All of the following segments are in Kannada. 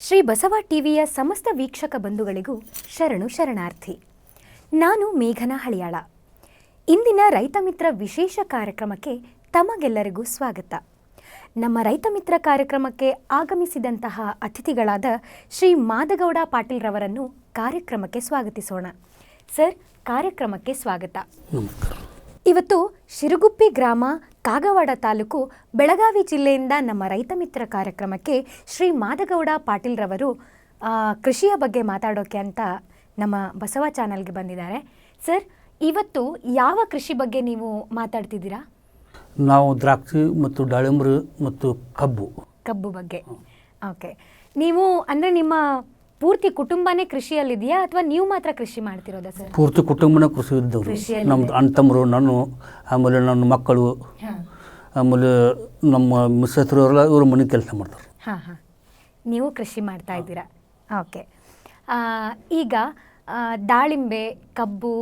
ಶ್ರೀ ಬಸವ ಟಿವಿಯ ಸಮಸ್ತ ವೀಕ್ಷಕ ಬಂಧುಗಳಿಗೂ ಶರಣು ಶರಣಾರ್ಥಿ. ನಾನು ಮೇಘನಾ ಹಳಿಯಾಳ. ಇಂದಿನ ರೈತ ಮಿತ್ರ ವಿಶೇಷ ಕಾರ್ಯಕ್ರಮಕ್ಕೆ ತಮಗೆಲ್ಲರಿಗೂ ಸ್ವಾಗತ. ನಮ್ಮ ರೈತ ಮಿತ್ರ ಕಾರ್ಯಕ್ರಮಕ್ಕೆ ಆಗಮಿಸಿದಂತಹ ಅತಿಥಿಗಳಾದ ಶ್ರೀ ಮಾದಗೌಡ ಪಾಟೀಲ್ ರವರನ್ನು ಕಾರ್ಯಕ್ರಮಕ್ಕೆ ಸ್ವಾಗತಿಸೋಣ. ಸರ್, ಕಾರ್ಯಕ್ರಮಕ್ಕೆ ಸ್ವಾಗತ. ಇವತ್ತು ಶಿರುಗುಪ್ಪಿ ಗ್ರಾಮ ಕಾಗವಾಡ ತಾಲೂಕು ಬೆಳಗಾವಿ ಜಿಲ್ಲೆಯಿಂದ ನಮ್ಮ ರೈತ ಮಿತ್ರ ಕಾರ್ಯಕ್ರಮಕ್ಕೆ ಶ್ರೀ ಮಾದಗೌಡ ಪಾಟೀಲ್ರವರು ಕೃಷಿಯ ಬಗ್ಗೆ ಮಾತಾಡೋಕೆ ಅಂತ ನಮ್ಮ ಬಸವ ಚಾನಲ್ಗೆ ಬಂದಿದ್ದಾರೆ. ಸರ್ ಇವತ್ತು ಯಾವ ಕೃಷಿ ಬಗ್ಗೆ ನೀವು ಮಾತಾಡ್ತಿದ್ದೀರಾ? ನಾವು ದ್ರಾಕ್ಷಿ ಮತ್ತು ದಾಳಿಂಬ್ರ ಮತ್ತು ಕಬ್ಬು. ಕಬ್ಬು ಬಗ್ಗೆ. ಓಕೆ. ನೀವು ಅಂದರೆ ನಿಮ್ಮ ಪೂರ್ತಿ ಕುಟುಂಬನೇ ಕೃಷಿಯಲ್ಲಿದೆಯಾ ಅಥವಾ ನೀವು ಮಾತ್ರ ಕೃಷಿ ಮಾಡ್ತಿರೋದಾ ಸರ್? ಪೂರ್ತಿ ಕುಟುಂಬನ ಕೃಷಿ ಇದ್ದವರು. ನಮ್ಮ ನಮ್ದು ಅಣ್ಣ ತಮ್ಮರು ನಾನು ಆಮೇಲೆ ನನ್ನ ಮಕ್ಕಳು ಆಮೇಲೆ ನಮ್ಮ ಮಿಸ್ಸತ್ರು ಅವರೆಲ್ಲ ಇವರು ಮನೆ ಕೆಲಸ ಮಾಡ್ತಾರೆ. ಹಾಂ ಹಾಂ. ನೀವು ಕೃಷಿ ಮಾಡ್ತಾ ಇದ್ದೀರಾ? ಓಕೆ. ಈಗ ಆ, ದಾಳಿಂಬೆ ಕಬ್ಬು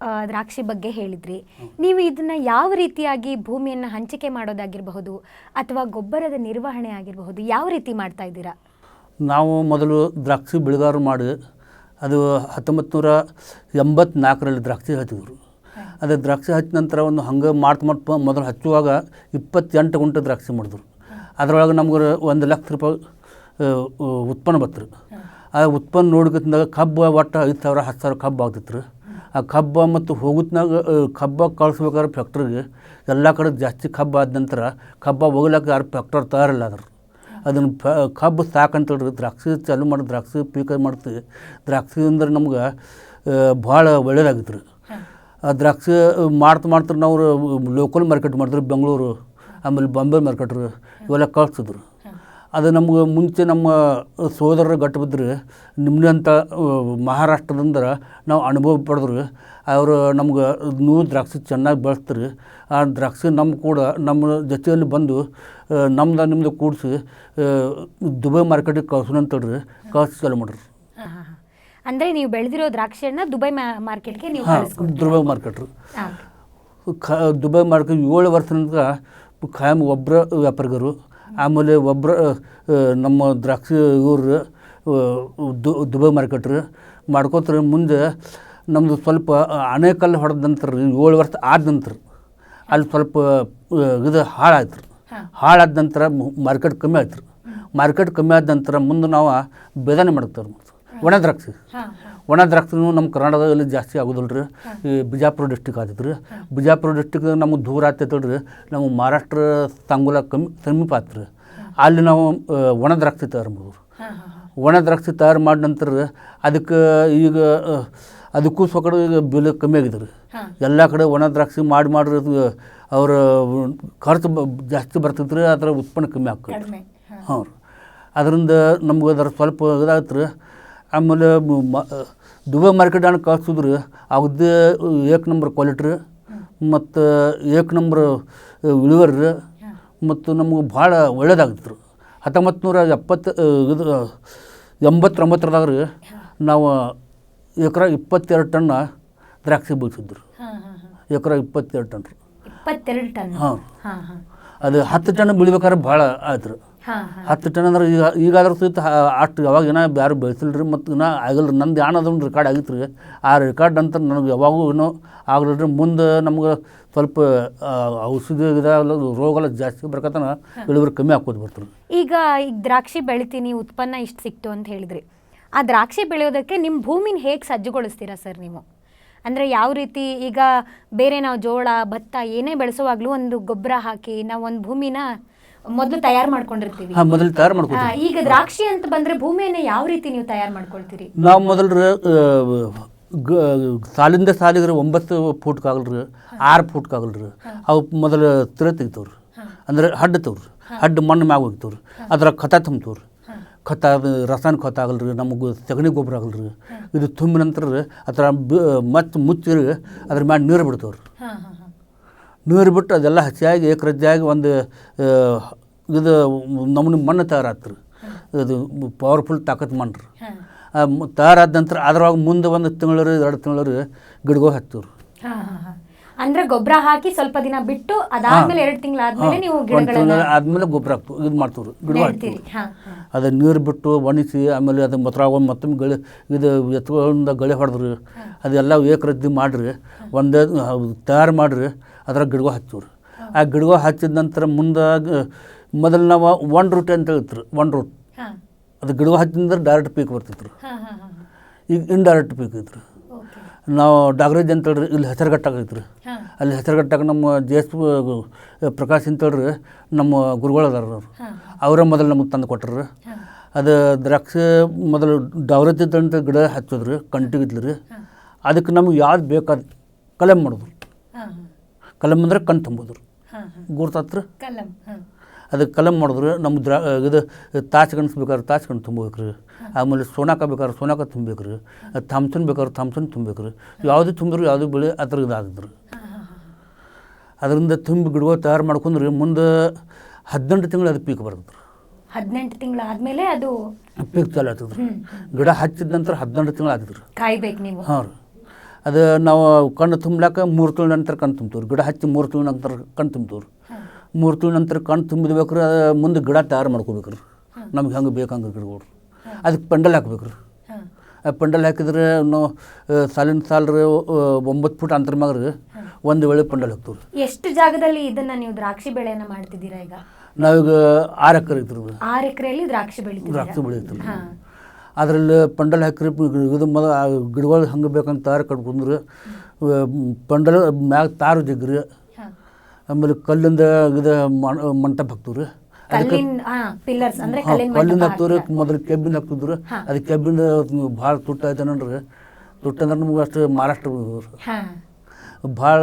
ಆ, ದ್ರಾಕ್ಷಿ ಬಗ್ಗೆ ಹೇಳಿದ್ರಿ. ನೀವು ಇದನ್ನ ಯಾವ ರೀತಿಯಾಗಿ ಭೂಮಿಯನ್ನು ಹಂಚಿಕೆ ಮಾಡೋದಾಗಿರಬಹುದು ಅಥವಾ ಗೊಬ್ಬರದ ನಿರ್ವಹಣೆ ಆಗಿರಬಹುದು ಯಾವ ರೀತಿ ಮಾಡ್ತಾ ಇದ್ದೀರಾ? ನಾವು ಮೊದಲು ದ್ರಾಕ್ಷಿ ಬೆಳೆಗಾರು ಮಾಡಿ ಅದು ಹತ್ತೊಂಬತ್ತು ನೂರ ಎಂಬತ್ನಾಲ್ಕರಲ್ಲಿ ದ್ರಾಕ್ಷಿ ಹಚ್ಚಿದ್ರು. ಅದು ದ್ರಾಕ್ಷಿ ಹಚ್ಚಿದ ನಂತರ ಒಂದು ಹಂಗೆ ಮಾಡ್ತಾ ಮಾಡ್ತಾ ಮೊದಲು ಹಚ್ಚುವಾಗ ಇಪ್ಪತ್ತೆಂಟು ಗುಂಟೆ ದ್ರಾಕ್ಷಿ ಮಾಡಿದ್ರು. ಅದರೊಳಗೆ ನಮ್ಗೆ ಒಂದು ಲಕ್ಷ ರೂಪಾಯಿ ಉತ್ಪನ್ನ ಬತ್ತರು ಆ ಉತ್ಪನ್ನ ನೋಡ್ಕಂದಾಗ ಕಬ್ಬು ಒಟ್ಟು ಐದು ಸಾವಿರ ಹತ್ತು ಸಾವಿರ ಕಬ್ಬು ಆಗ್ತಿತ್ತು. ಆ ಕಬ್ಬು ಮತ್ತು ಹೋಗುತ್ನಾಗ ಆ, ಕಬ್ಬ ಕಳಿಸ್ಬೇಕಾದ್ರೆ ಫ್ಯಾಕ್ಟ್ರಿಗೆ ಎಲ್ಲ ಕಡೆ ಜಾಸ್ತಿ ಕಬ್ಬು ಆದ ನಂತರ ಕಬ್ಬ ಹೋಗ್ಲಿಕ್ಕೆ ಯಾರು ಫ್ಯಾಕ್ಟರ್ ತಯಾರಿಲ್ಲ ಅದ್ರ ಅದನ್ನು ಫ ಕಬ್ಬು ಸಾಕಂತೇಳಿ ದ್ರಾಕ್ಷಿ ಚಾಲು ಮಾಡಿ ದ್ರಾಕ್ಷಿ ಪೀಕ ಮಾಡ್ತೀವಿ ದ್ರಾಕ್ಷಿ ಅಂದ್ರೆ ನಮ್ಗೆ ಭಾಳ ಒಳ್ಳೇದಾಗಿತ್ತು ರೀ ಆ ದ್ರಾಕ್ಷಿ ಮಾಡ್ತಾ ಮಾಡ್ತಾರೆ ನಾವು ಲೋಕಲ್ ಮಾರ್ಕೆಟ್ ಮಾಡಿದ್ರು, ಬೆಂಗಳೂರು, ಆಮೇಲೆ ಬಾಂಬೆ ಮಾರ್ಕೆಟ್ರು ಇವೆಲ್ಲ ಕಳ್ಸಿದ್ರು. ಅದು ನಮ್ಗೆ ಮುಂಚೆ ನಮ್ಮ ಸೋದರರು ಗಟ್ಟು ಬಿದ್ದರೆ ನಿಮ್ಮಂಥ ಮಹಾರಾಷ್ಟ್ರದಿಂದ ನಾವು ಅನುಭವ ಪಡೆದ್ರು, ಅವರು ನಮ್ಗೆ ನೂರು ದ್ರಾಕ್ಷಿ ಚೆನ್ನಾಗಿ ಬೆಳೆಸ್ತಾರೆ. ಆ ದ್ರಾಕ್ಷಿ ನಮ್ಮ ಕೂಡ ನಮ್ಮ ಜೊತೆಯಲ್ಲಿ ಬಂದು ನಮ್ದು ನಿಮ್ಮದು ಕೂಡಿಸಿ ದುಬೈ ಮಾರ್ಕೆಟಿಗೆ ಕಳ್ಸೋಣ ಅಂತೇಳ್ರಿ ಕಳ್ಸಿ ಚಾಲು ಮಾಡ್ರಿ. ಅಂದರೆ ನೀವು ಬೆಳೆದಿರೋ ದ್ರಾಕ್ಷಿಯನ್ನು ದುಬೈ ಮಾರ್ಕೆಟ್ಗೆ ನೀವು ಹಾಂ ದುಬೈ ಮಾರ್ಕೆಟ್ರು. ಖ ದುಬೈ ಮಾರ್ಕೆಟ್ ಏಳು ವರ್ಷ ನಂತರ ಖಾಯಂ ಒಬ್ಬರ ವ್ಯಾಪಾರಿಗರು ಆಮೇಲೆ ಒಬ್ಬರ ನಮ್ಮ ದ್ರಾಕ್ಷಿ ಇವರು ದು ದುಬೈ ಮಾರ್ಕೆಟ್ರು ಮಾಡ್ಕೋತಾರೆ ಮುಂದೆ ನಮ್ಮದು ಸ್ವಲ್ಪ ಅಣೆಕಲ್ಲು ಹೊಡೆದ ನಂತರ ಏಳು ವರ್ಷ ಆದ ನಂತರ. ಅಲ್ಲಿ ಸ್ವಲ್ಪ ಇದು ಹಾಳಾಯ್ತು ರೀ ಹಾಳಾದ ನಂತರ ಮಾರ್ಕೆಟ್ ಕಮ್ಮಿ ಆಯ್ತು ರೀ ಮಾರ್ಕೆಟ್ ಕಮ್ಮಿ ಆದ ನಂತರ ಮುಂದೆ ನಾವು ಬೇದಾನೆ ಮಾಡ್ತಾರೆ ಒಣ ದ್ರಾಕ್ಷಿ. ಒಣ ದ್ರಾಕ್ಷಿನೂ ನಮ್ಮ ಕರ್ನಾಟಕದಲ್ಲಿ ಜಾಸ್ತಿ ಆಗೋದಿಲ್ಲ ರೀ ಈ ಬಿಜಾಪುರ ಡಿಸ್ಟಿಕ್ ಆತೈತೆ ರೀ ಬಿಜಾಪುರ ಡಿಸ್ಟಿಕ್ ನಮಗೆ ದೂರ ಆಗ್ತೈತೆ ರೀ ನಮ್ಮ ಮಹಾರಾಷ್ಟ್ರ ತಂಗುಲ ಕಮ್ಮಿ ಸಮೀಪ ಆತ್ರಿ ಅಲ್ಲಿ ನಾವು ಒಣ ದ್ರಾಕ್ಷಿ ತಯಾರು ಮಾಡೋರು ಒಣ ದ್ರಾಕ್ಷಿ ತಯಾರು ಮಾಡಿದ ನಂತರ ಅದಕ್ಕೆ ಈಗ ಅದಕ್ಕೂ ಸ್ವಲ್ಪ ಕಡೆ ಬೆಲೆ ಕಮ್ಮಿ ಆಗಿದೆ ರೀ ಎಲ್ಲ ಕಡೆ ಒಣ ದ್ರಾಕ್ಷಿ ಮಾಡಿ ಮಾಡಿ ಅದು ಅವರ ಖರ್ಚು ಜಾಸ್ತಿ ಬರ್ತೈತ್ರಿ ರೀ ಅದರ ಉತ್ಪನ್ನ ಕಮ್ಮಿ ಆಗ್ತದೆ ಹ್ಞೂ ರೀ. ಅದರಿಂದ ನಮ್ಗೆ ಅದರ ಸ್ವಲ್ಪ ಇದಾಗತ್ತೆ ರೀ ಆಮೇಲೆ ಮ- ಮ ದುಬೈ ಮಾರ್ಕೆಟ್ ಅನ್ನ ಕಳಿಸಿದ್ರು. ಅವ್ರದ್ದೇ ಏಕ್ ನಂಬರ್ ಕ್ವಾಲಿಟಿ ರೀ. ಮತ್ತು ಏಕ್ ನಂಬರ್ ಇಳುವರಿ ರೀ. ಮತ್ತು ನಮ್ಗೆ ಭಾಳ ಒಳ್ಳೇದಾಗಿತ್ತು ರೀ ಹತ್ತೊಂಬತ್ತು ನೂರ ಎಪ್ಪತ್ತು ಇದು ಎಂಬತ್ತೊಂಬತ್ತರದಾಗ ರೀ ನಾವು ಎಕರೆ ಇಪ್ಪತ್ತೆರಡು ಟನ್ ದ್ರಾಕ್ಷಿ ಬೆಳೆಸಿದ್ರು. ಎಕರೆ ಇಪ್ಪತ್ತೆರಡು ಟನ್ ರೀ. ಇಪ್ಪತ್ತೆರಡು ಟನ್? ಹಾಂ. ಅದು ಹತ್ತು ಟನ್ ಬೆಳಿಬೇಕಾದ್ರೆ ಭಾಳ ಆಯ್ತು ಹತ್ತು ಟನ್ ಅಂದ್ರೆ ಈಗ ಈಗಾದ್ರೂ ಸಹಿತ ಅಷ್ಟು ಯಾವಾಗ ಏನೋ ಯಾರು ಬೆಳೆಸಿಲ್ರಿ ಮತ್ತು ಇನ್ನೂ ಆಗಲ್ಲ ನಂದು ಏನದೊಂದು ರೆಕಾರ್ಡ್ ಆಗಿತ್ತು ರೀ ಆ ರೆಕಾರ್ಡ್ ಅಂತ ನನಗೆ ಯಾವಾಗೂ ಏನೋ ಆಗಲ್ರಿ ಮುಂದೆ ನಮ್ಗೆ ಸ್ವಲ್ಪ ಔಷಧಿ ಔಷಧಿ ರೋಗ ಎಲ್ಲ ಜಾಸ್ತಿ ಬರ್ಕತನ ಇಳುವರಿ ಕಮ್ಮಿ ಹಾಕೋದು ಬರ್ತಾರೆ. ಈಗ ಈಗ ದ್ರಾಕ್ಷಿ ಬೆಳಿತೀನಿ ಉತ್ಪನ್ನ ಇಷ್ಟು ಸಿಕ್ತು ಅಂತ ಹೇಳಿದ್ರಿ. ಆ ದ್ರಾಕ್ಷಿ ಬೆಳೆಯೋದಕ್ಕೆ ನಿಮ್ಮ ಭೂಮಿನ ಹೇಗೆ ಸಜ್ಜುಗೊಳಿಸ್ತೀರಾ ಸರ್ ನೀವು? ಅಂದರೆ ಯಾವ ರೀತಿ ಈಗ ಬೇರೆ ನಾವು ಜೋಳ ಭತ್ತ ಏನೇ ಬೆಳೆಸುವಾಗಲೂ ಒಂದು ಗೊಬ್ಬರ ಹಾಕಿ ನಾವು ಒಂದು ಭೂಮಿನ ಮೊದಲು ತಯಾರು ಮಾಡ್ಕೊಂಡಿರ್ತೀವಿ. ಹಾಂ ಮೊದಲು ತಯಾರು ಮಾಡ್ಕೊಳ್ತೀವಿ. ಈಗ ದ್ರಾಕ್ಷಿ ಅಂತ ಬಂದರೆ ಭೂಮಿಯನ್ನು ಯಾವ ರೀತಿ ನೀವು ತಯಾರು ಮಾಡ್ಕೊಳ್ತೀರಿ? ನಾವು ಮೊದಲು ಗ ಸಾಲಿಂದ ಸಾಲಿಗೆ ರೀ ಒಂಬತ್ತು ಫೂಟ್ಗೆ ಆಗಲ್ಲ ರೀ ಆರು ಫೂಟ್ಗೆ ಆಗಲ್ಲ ಅವು ಮೊದಲು ತಿರ ತೆಗಿತಾವ್ರಿ. ಅಂದ್ರೆ ಹಡ್ಡ ತವ್ರಿ. ಹಡ್ಡು ಮಣ್ಣು ಮ್ಯಾಗ ಹೋಗ್ತವ್ರಿ. ಅದ್ರ ಕಥ ತುಂಬ್ತಾವ್ರಿ. ಖತ ಅದು ರಾಸಾಯನಿಕ ಖತ ಆಗಲ್ರಿ ನಮಗೆ ಸಗಣಿ ಗೊಬ್ಬರ ಆಗಲ್ಲ ರೀ ಇದು ತುಂಬ ನಂತರ ಅದರ ಮತ್ತೆ ಮುಚ್ಚಿರಿ ಅದ್ರ ಮ್ಯಾಲೆ ನೀರು ಬಿಡ್ತವ್ರಿ. ನೀರು ಬಿಟ್ಟು ಅದೆಲ್ಲ ಹಸಿಯಾಗಿ ಏಕರದ್ದಾಗಿ ಒಂದು ಇದು ನಮ್ಮನ್ನ ಮಣ್ಣು ತಯಾರಾತ್ರಿ. ಇದು ಪವರ್ಫುಲ್ ತಾಕತ್ ಮಣ್ಣು ತಯಾರಾದ ನಂತರ ಅದ್ರೊಳಗೆ ಮುಂದೆ ಒಂದು ತಿಂಗಳು ಎರಡು ತಿಂಗಳು ಗಿಡಗಳು ಹಚ್ತೀವ್ರಿ ಹಾಂ ಹಾಂ ಹಾಂ. ಅಂದ್ರೆ ಗೊಬ್ಬರ ಹಾಕಿ ಸ್ವಲ್ಪ ದಿನ ಬಿಟ್ಟು ಅದಾದ್ಮೇಲೆ ಎರಡು ತಿಂಗಳಾದ್ಮೇಲೆ ನೀವು ಗಿಡಗಳನ್ನ ಆದ್ಮೇಲೆ ಗೊಬ್ಬರ ಇದು ಮಾಡ್ತೀವಿ ಗಿಡ ಹಾ ಅದು ನೀರು ಬಿಟ್ಟು ಒಣಗಿಸಿ ಆಮೇಲೆ ಅದನ್ನ ಮತ್ರ ಒಂದು ಮತ್ತೊಮ್ಮೆ ಗಳಿ ಇದು ಎತ್ತುಗಳಿಂದ ಗಳೆ ಹೊಡೆದ್ರಿ. ಅದೆಲ್ಲ ಏಕರದ್ದು ಮಾಡಿರಿ. ಒಂದೇ ತಯಾರು ಮಾಡಿರಿ ಅದರ ಗಿಡಗಳು ಹಚ್ಚಿವ್ರಿ. ಆ ಗಿಡಗಳು ಹಚ್ಚಿದ ನಂತರ ಮುಂದೆ ಮೊದಲು ನಾವು ಒನ್ ರೂಟ್ ಅಂತ ಹೇಳ್ತೀರಿ ಒನ್ ರೂಟ್. ಅದು ಗಿಡಗಳು ಹಚ್ಚಿದ್ರೆ ಡೈರೆಕ್ಟ್ ಪೀಕ್ ಬರ್ತಿತ್ತು ಈಗ ಇನ್ಡೈರೆಕ್ಟ್ ಪೀಕ್ ಐತ್ರಿ ಓಕೆ ನಾವು ಡಾಗ್ರೇಜ್ ಅಂತ ಹೇಳ್ರಿ ಇಲ್ಲಿ ಹೆಸರುಗಟ್ಟಾಗೈತ್ರಿ ರೀ ಅಲ್ಲಿ ಹೆಸರುಗಟ್ಟಾಗ ನಮ್ಮ ಜೆ ಎಸ್ ಪ್ರಕಾಶ್ ಅಂತ ಹೇಳ್ರಿ ನಮ್ಮ ಗುರುಗಳು ಅದಾರ ಅವರು. ಅವರ ಮೊದಲು ನಮಗೆ ತಂದು ಕೊಟ್ಟರು ಅದು ದ್ರಾಕ್ಷಿ ಮೊದಲು ಡಾವ್ರತಿದ್ದಂತ ಗಿಡ ಹಚ್ಚೋದ್ರಿ ಕಂಟಿಗಿದ್ಲು ರೀ ಅದಕ್ಕೆ ನಮ್ಗೆ ಯಾವ್ದು ಬೇಕಾದ ಕಲೆಮ್ ಮಾಡಿದ್ರು. ಕಲೆಮ್ ಅಂದರೆ ಅಂದ್ರೆ ಕಣ್ ತುಂಬೋದ್ರು. ಗುರ್ತಾತ್ರ ಕಲಂ ಅದಕ್ಕೆ ಕಲಂ ಮಾಡಿದ್ರೆ ನಮ್ಮ ದ್ರ ಇದು ತಾಚ್ ಕಣ್ಸ್ ಬೇಕಾದ್ರೆ ತಾಚ್ ಕಣ್ ತುಂಬೇಕು ರೀ ಆಮೇಲೆ ಸೋನಾಕ ಬೇಕಾದ್ರೆ ಸೋನಾಕ ತುಂಬಬೇಕು ರೀ ಥಾಮ್ಸನ್ ಬೇಕಾದ್ರೆ ಥಾಮ್ಸನ್ ತುಂಬಬೇಕು ರೀ ಯಾವುದು ತುಂಬಿದ್ರು ಯಾವುದು ಬೆಳೆ ಅದ್ರ ಇದಾಗಿದ್ರು ಅದರಿಂದ ತುಂಬಿ ಗಿಡಗಳು ತಯಾರು ಮಾಡ್ಕೊಂಡ್ರಿ ಮುಂದೆ ಹದಿನೆಂಟು ತಿಂಗಳು ಅದು ಪೀಕ್ ಬರ್ತದೆ ಹದಿನೆಂಟು ಆದಮೇಲೆ ಅದು ಪೀಕ್ ಚಾಲು ಆಗ್ತದೆ ಗಿಡ ಹಚ್ಚಿದ ನಂತರ ಹದಿನೆಂಟು ತಿಂಗಳು ಆಗ್ತದೆ ಕಾಯ್ಬೇಕು ನೀವು. ಹಾಂ ರೀ. ಅದು ನಾವು ಕಣ್ಣು ತುಂಬಲಾಕ ಮೂರು ತಿಂಗಳ ನಂತರ ಕಣ್ಣು ತುಂಬ್ತೀವಿ ಗಿಡ ಹಚ್ಚಿ ಮೂರು ತಿಂಗಳ ನಂತರ ಕಣ್ಣು ತುಂಬ್ತೀವಿ ಮೂರು ತಿಂಗಳ ನಂತರ ಕಣ್ಣು ತುಂಬಿದ್ಬೇಕ್ರೆ ಅದು ಮುಂದೆ ಗಿಡ ತಯಾರು ಮಾಡ್ಕೋಬೇಕ್ರಿ. ನಮ್ಗೆ ಹೆಂಗೆ ಬೇಕಂಗೆ ಗಿಡಗಳು. ಅದಕ್ಕೆ ಪೆಂಡಲ್ ಹಾಕ್ಬೇಕ್ರಿ. ಆ ಪೆಂಡಲ್ ಹಾಕಿದ್ರೆ ನಾವು ಸಾಲಿನ ಸಾಲ್ರಿ ರೀ ಒಂಬತ್ತು ಫುಟ್ ಅಂತರ ಮ್ಯಾಗ ರೀ ಒಂದು ವೇಳೆ ಪೆಂಡಲ್ ಹಾಕ್ತೀವಿ ಎಷ್ಟು ಜಾಗದಲ್ಲಿ ಇದನ್ನ ನೀವು ದ್ರಾಕ್ಷಿ ಬೆಳೆಯನ್ನ ಮಾಡ್ತಿದ್ದೀರಾ ಈಗ? ನಾವೀಗ ಆರು ಎಕರೆ ಐತ್ರಿ ಇದು. ಆರು ಎಕರೆಯಲ್ಲಿ ದ್ರಾಕ್ಷಿ ಬೆಳಿತೀವಿ ದ್ರಾಕ್ಷಿ ಬೆಳಿತೀವಿ. ಅದರಲ್ಲಿ ಪಂಡಲ್ ಹಾಕಿರಿ ಇದು ಮೊದ ಗಿಡಗಳು ಹಂಗೆ ಬೇಕಂತ ತಾರು ಕಟ್ಕೊಂಡ್ರಿ ಪಂಡಲ್ ಮ್ಯಾಗ ತಾರು ಜಗ್ರಿ ಆಮೇಲೆ ಕಲ್ಲಿಂದ ಇದು ಮಂಟಪ ಹಾಕ್ತವ್ರು. ಕಲ್ಲಿಂದ ಹಾಕ್ತವ್ರಿ. ಮೊದಲು ಕೆಬ್ಬಿಂದ ಹಾಕ್ತಿದ್ರು. ಅದು ಕೆಬ್ಬಿಂದ ಭಾಳ ತುಟ್ಟ ಐತೆ ನೋಡ್ರಿ. ತುಟ್ಟ ಅಂದ್ರೆ ನಮ್ಗೆ ಅಷ್ಟು ಮಹಾರಾಷ್ಟ್ರ ಭಾಳ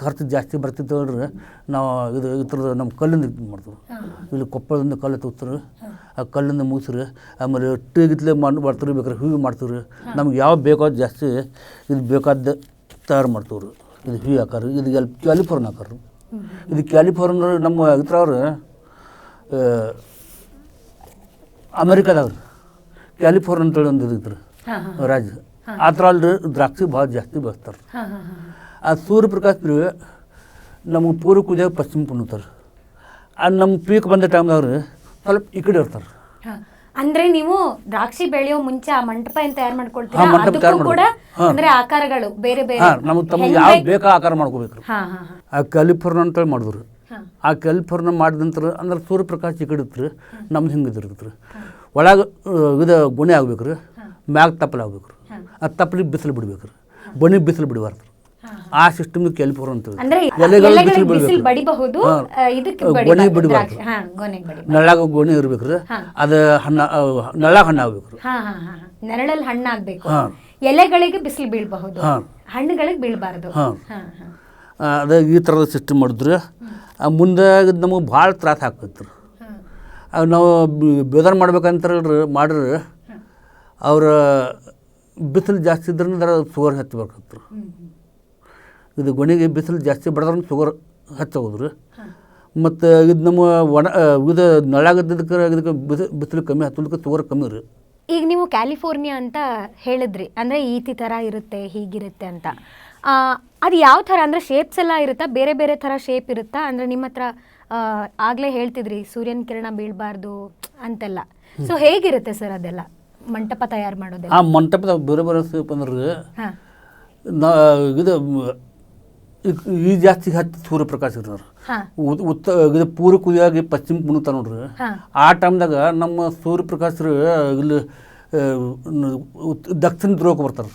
ಖರ್ಚು ಜಾಸ್ತಿ ಬರ್ತಿತ್ತು ನೋಡ್ರಿ ನಾವು ಇದು ಈ ಥರದ ನಮ್ಮ ಕಲ್ಲಿಂದ ಇದು ಮಾಡ್ತೀವಿ ಇಲ್ಲಿ ಕೊಪ್ಪಳದಿಂದ ಕಲ್ಲು ತಗೋತಾರೆ ಆ ಕಲ್ಲಿಂದ ಮುಗಿಸ್ರಿ. ಆಮೇಲೆ ಟೀಗಿತ್ಲೆ ಮಾಡಿ ಬರ್ತಾರೆ ಬೇಕಾದ್ರೆ ಹೂವು ಮಾಡ್ತೀವ್ರಿ. ನಮ್ಗೆ ಯಾವ ಬೇಕೋ ಜಾಸ್ತಿ ಇದು ಬೇಕಾದ ತಯಾರು ಮಾಡ್ತೀವ್ರಿ. ಇದು ಹೂವು ಹಾಕಾರ ಇದು ಎಲ್ ಕ್ಯಾಲಿಫೋರ್ನ್ ಹಾಕಾರ. ಇದು ಕ್ಯಾಲಿಫೋರ್ನ್ ನಮ್ಮ ಇದ್ರವ್ರು ಅವರು ರೀ ಕ್ಯಾಲಿಫೋರ್ನ್ ಅಂತೇಳಿ ಒಂದು ಇದ್ರು ರಾಜ್ಯ ಆ ಥರ ಅಲ್ರಿ ದ್ರಾಕ್ಷಿ ಭಾಳ ಜಾಸ್ತಿ ಬೆಳೆಸ್ತಾರೆ. ಆ ಸೂರ್ಯಪ್ರಕಾಶ್ ನಮ್ಮ ನಮಗೆ ಪೂರ್ವ ಕುದಿಯಾಗ ಪಶ್ಚಿಮ ಕುಣ್ತಾರೆ ಆ ನಮ್ಮ ಪೀಕ್ ಬಂದ ಟೈಮ್ದವ್ರು ಸ್ವಲ್ಪ ಈ ಕಡೆ ಇರ್ತಾರೆ. ಅಂದ್ರೆ ನೀವು ದ್ರಾಕ್ಷಿ ಬೆಳೆಯೋ ಮುಂಚೆ ಆ ಮಂಟಪ ಏನ್ ತಯಾರು ಹಾ, ಮಾಡ್ಕೊಳ್ತೀರಾ ಅದಕ್ಕೂ ಕೂಡ. ಹಾ. ಅಂದ್ರೆ ಆಕಾರಗಳು ಬೇರೆ ಬೇರೆ ಹಾಂ ನಮಗೆ ತಮಗೆ ಯಾವ ಬೇಕ್- ಆಕಾರ ಮಾಡ್ಕೋಬೇಕು ಹಾ ಹಾ ಹಾ. ಆ ಕ್ಯಾಲಿಫೋರ್ನ್ ಅಂತೇಳಿ ಮಾಡಿದ್ರು. ಹಾ. ಆ ಕ್ಯಾಲಿಫೋರ್ನ ಮಾಡಿದ ನಂತರ ಅಂದ್ರೆ ಸೂರ್ಯಪ್ರಕಾಶ್ ಈ ಕಡೆ ಇತ್ತು ನಮ್ದು ಹಿಂಗೆ ಇದ್ರಿ ಒಳಗ ಇದು ಆಗ್ಬೇಕ್ರಿ ಆಗ್ಬೇಕು ರೀ ಮ್ಯಾಗ ತಪ್ಪಲು ಆಗ್ಬೇಕು ರೀ ಆ ತಪ್ಪಲಿಗೆ ಬಿಸಿಲು ಬಿಡ್ಬೇಕು ರೀ ಬನಿ ಬಿಸಿಲು ಬಿಡಬಾರ್ದು. ಆ ಸಿಸ್ಟಮ್ ಅಂದ್ರೆ ಎಲೆಗಳು ಬಿಸಿಲು ಬಿಡ್ಬೇಕು ಬಡಿಬಹುದು ಹಾ. ಆ, ಇದಕ್ಕೆ ಗೊನೆಗೆ ಬಡಿಬಾರ್ದು, ಬಿಡಬಾರ್ದು. ದ್ರಾಕ್ಷಿ ಹಾ ಗೊನೆಗೆ ಬಡಿ ನೆಳ್ಳಾಗ ಗೋಣಿ ಇರ್ಬೇಕು ಅದ ಹಣ್ಣ ಹಣ್ಣ ನೆಳ್ಳಾಗ ಹಣ್ಣು ಆಗ್ಬೇಕು ರೀ. ಹಾ ಹಾ ಹಾ ನೆರಳಲ್ಲಿ ಹಣ್ಣಾಗ್ಬೇಕು. ಎಲೆಗಳಿಗೆ ಬಿಸಿಲು ಬೀಳ್ಬಹುದು. ಹಣ್ಣುಗಳಿಗೆ ಬೀಳ್ಬಾರ್ದು. ಅದೇ ಈ ಥರದ ಸಿಸ್ಟಮ್ ಮಾಡಿದ್ರೆ. ಮುಂದೆ ನಮಗೆ ಭಾಳ ತ್ರಾಸ ಆಗ್ತೈತೆ ರೀ. ನಾವು ಬೇದರ್ ಮಾಡ್ಬೇಕಂತ ಮಾಡ್ರಿ. ಅವ್ರ ಬಿಸಿಲು ಜಾಸ್ತಿ ಇದ್ರೆ ಅದರ ಶುಗರ್. ಇದು ಗೊನೆಗೆ ಬಿಸಿಲು ಜಾಸ್ತಿ ಬಡದ್ರ ಶುಗರ್ ಹಚ್ಚೋಗೋದ್ರಿ. ಹಾ. ಮತ್ತು ಇದು ನಮ್ಮ ಒಣ ವಿಧ ಇದು ನಳಾಗದ್ದಕ್ಕೆ ಇದಕ್ಕೆ ಬಿಸಿ ಬಿಸಿಲು ಕಮ್ಮಿ ಹತ್ತೋದಕ್ಕೆ ಶುಗರ್ ಕಮ್ಮಿ ರೀ. ಈಗ ನೀವು ಕ್ಯಾಲಿಫೋರ್ನಿಯಾ ಅಂತ ಹೇಳಿದ್ರಿ ಅಂದ್ರೆ ಈತಿ ಥರ ಇರುತ್ತೆ ಹೀಗಿರುತ್ತೆ ಅಂತ. ಅದು ಯಾವ ಥರ ಅಂದರೆ ಶೇಪ್ಸ್ ಎಲ್ಲ ಇರುತ್ತಾ? ಬೇರೆ ಬೇರೆ ಥರ ಶೇಪ್ ಇರುತ್ತಾ? ಅಂದರೆ ನಿಮ್ಮ ಹತ್ರ ಆಗಲೇ ಹೇಳ್ತಿದ್ರಿ ಸೂರ್ಯನ ಕಿರಣ ಬೀಳಬಾರ್ದು ಅಂತೆಲ್ಲ. ಸೊ ಹೇಗಿರುತ್ತೆ ಸರ್ ಅದೆಲ್ಲ? ಮಂಟಪ ತಯಾರು ಮಾಡೋದು ಆ ಮಂಟಪದ ಬೇರೆ ಬೇರೆ ಶೇಪ್ ಅಂದ್ರೆ ಇದು ಈ- ಈ ಜಾಸ್ತಿ ಹತ್ತಿ ಸೂರ್ಯಪ್ರಕಾಶ ಇರೋರು ಉತ್ತ ಇದು ಪೂರ್ವ ಕುದಿಯಾಗಿ ಪಶ್ಚಿಮ ಮುಣುತ ನೋಡ್ರಿ. ಆ ಟೈಮ್ದಾಗ ನಮ್ಮ ಸೂರ್ಯಪ್ರಕಾಶರು ಇಲ್ಲಿ ದಕ್ಷಿಣ ಧ್ರುವಕ್ಕೆ ಬರ್ತಾರೆ.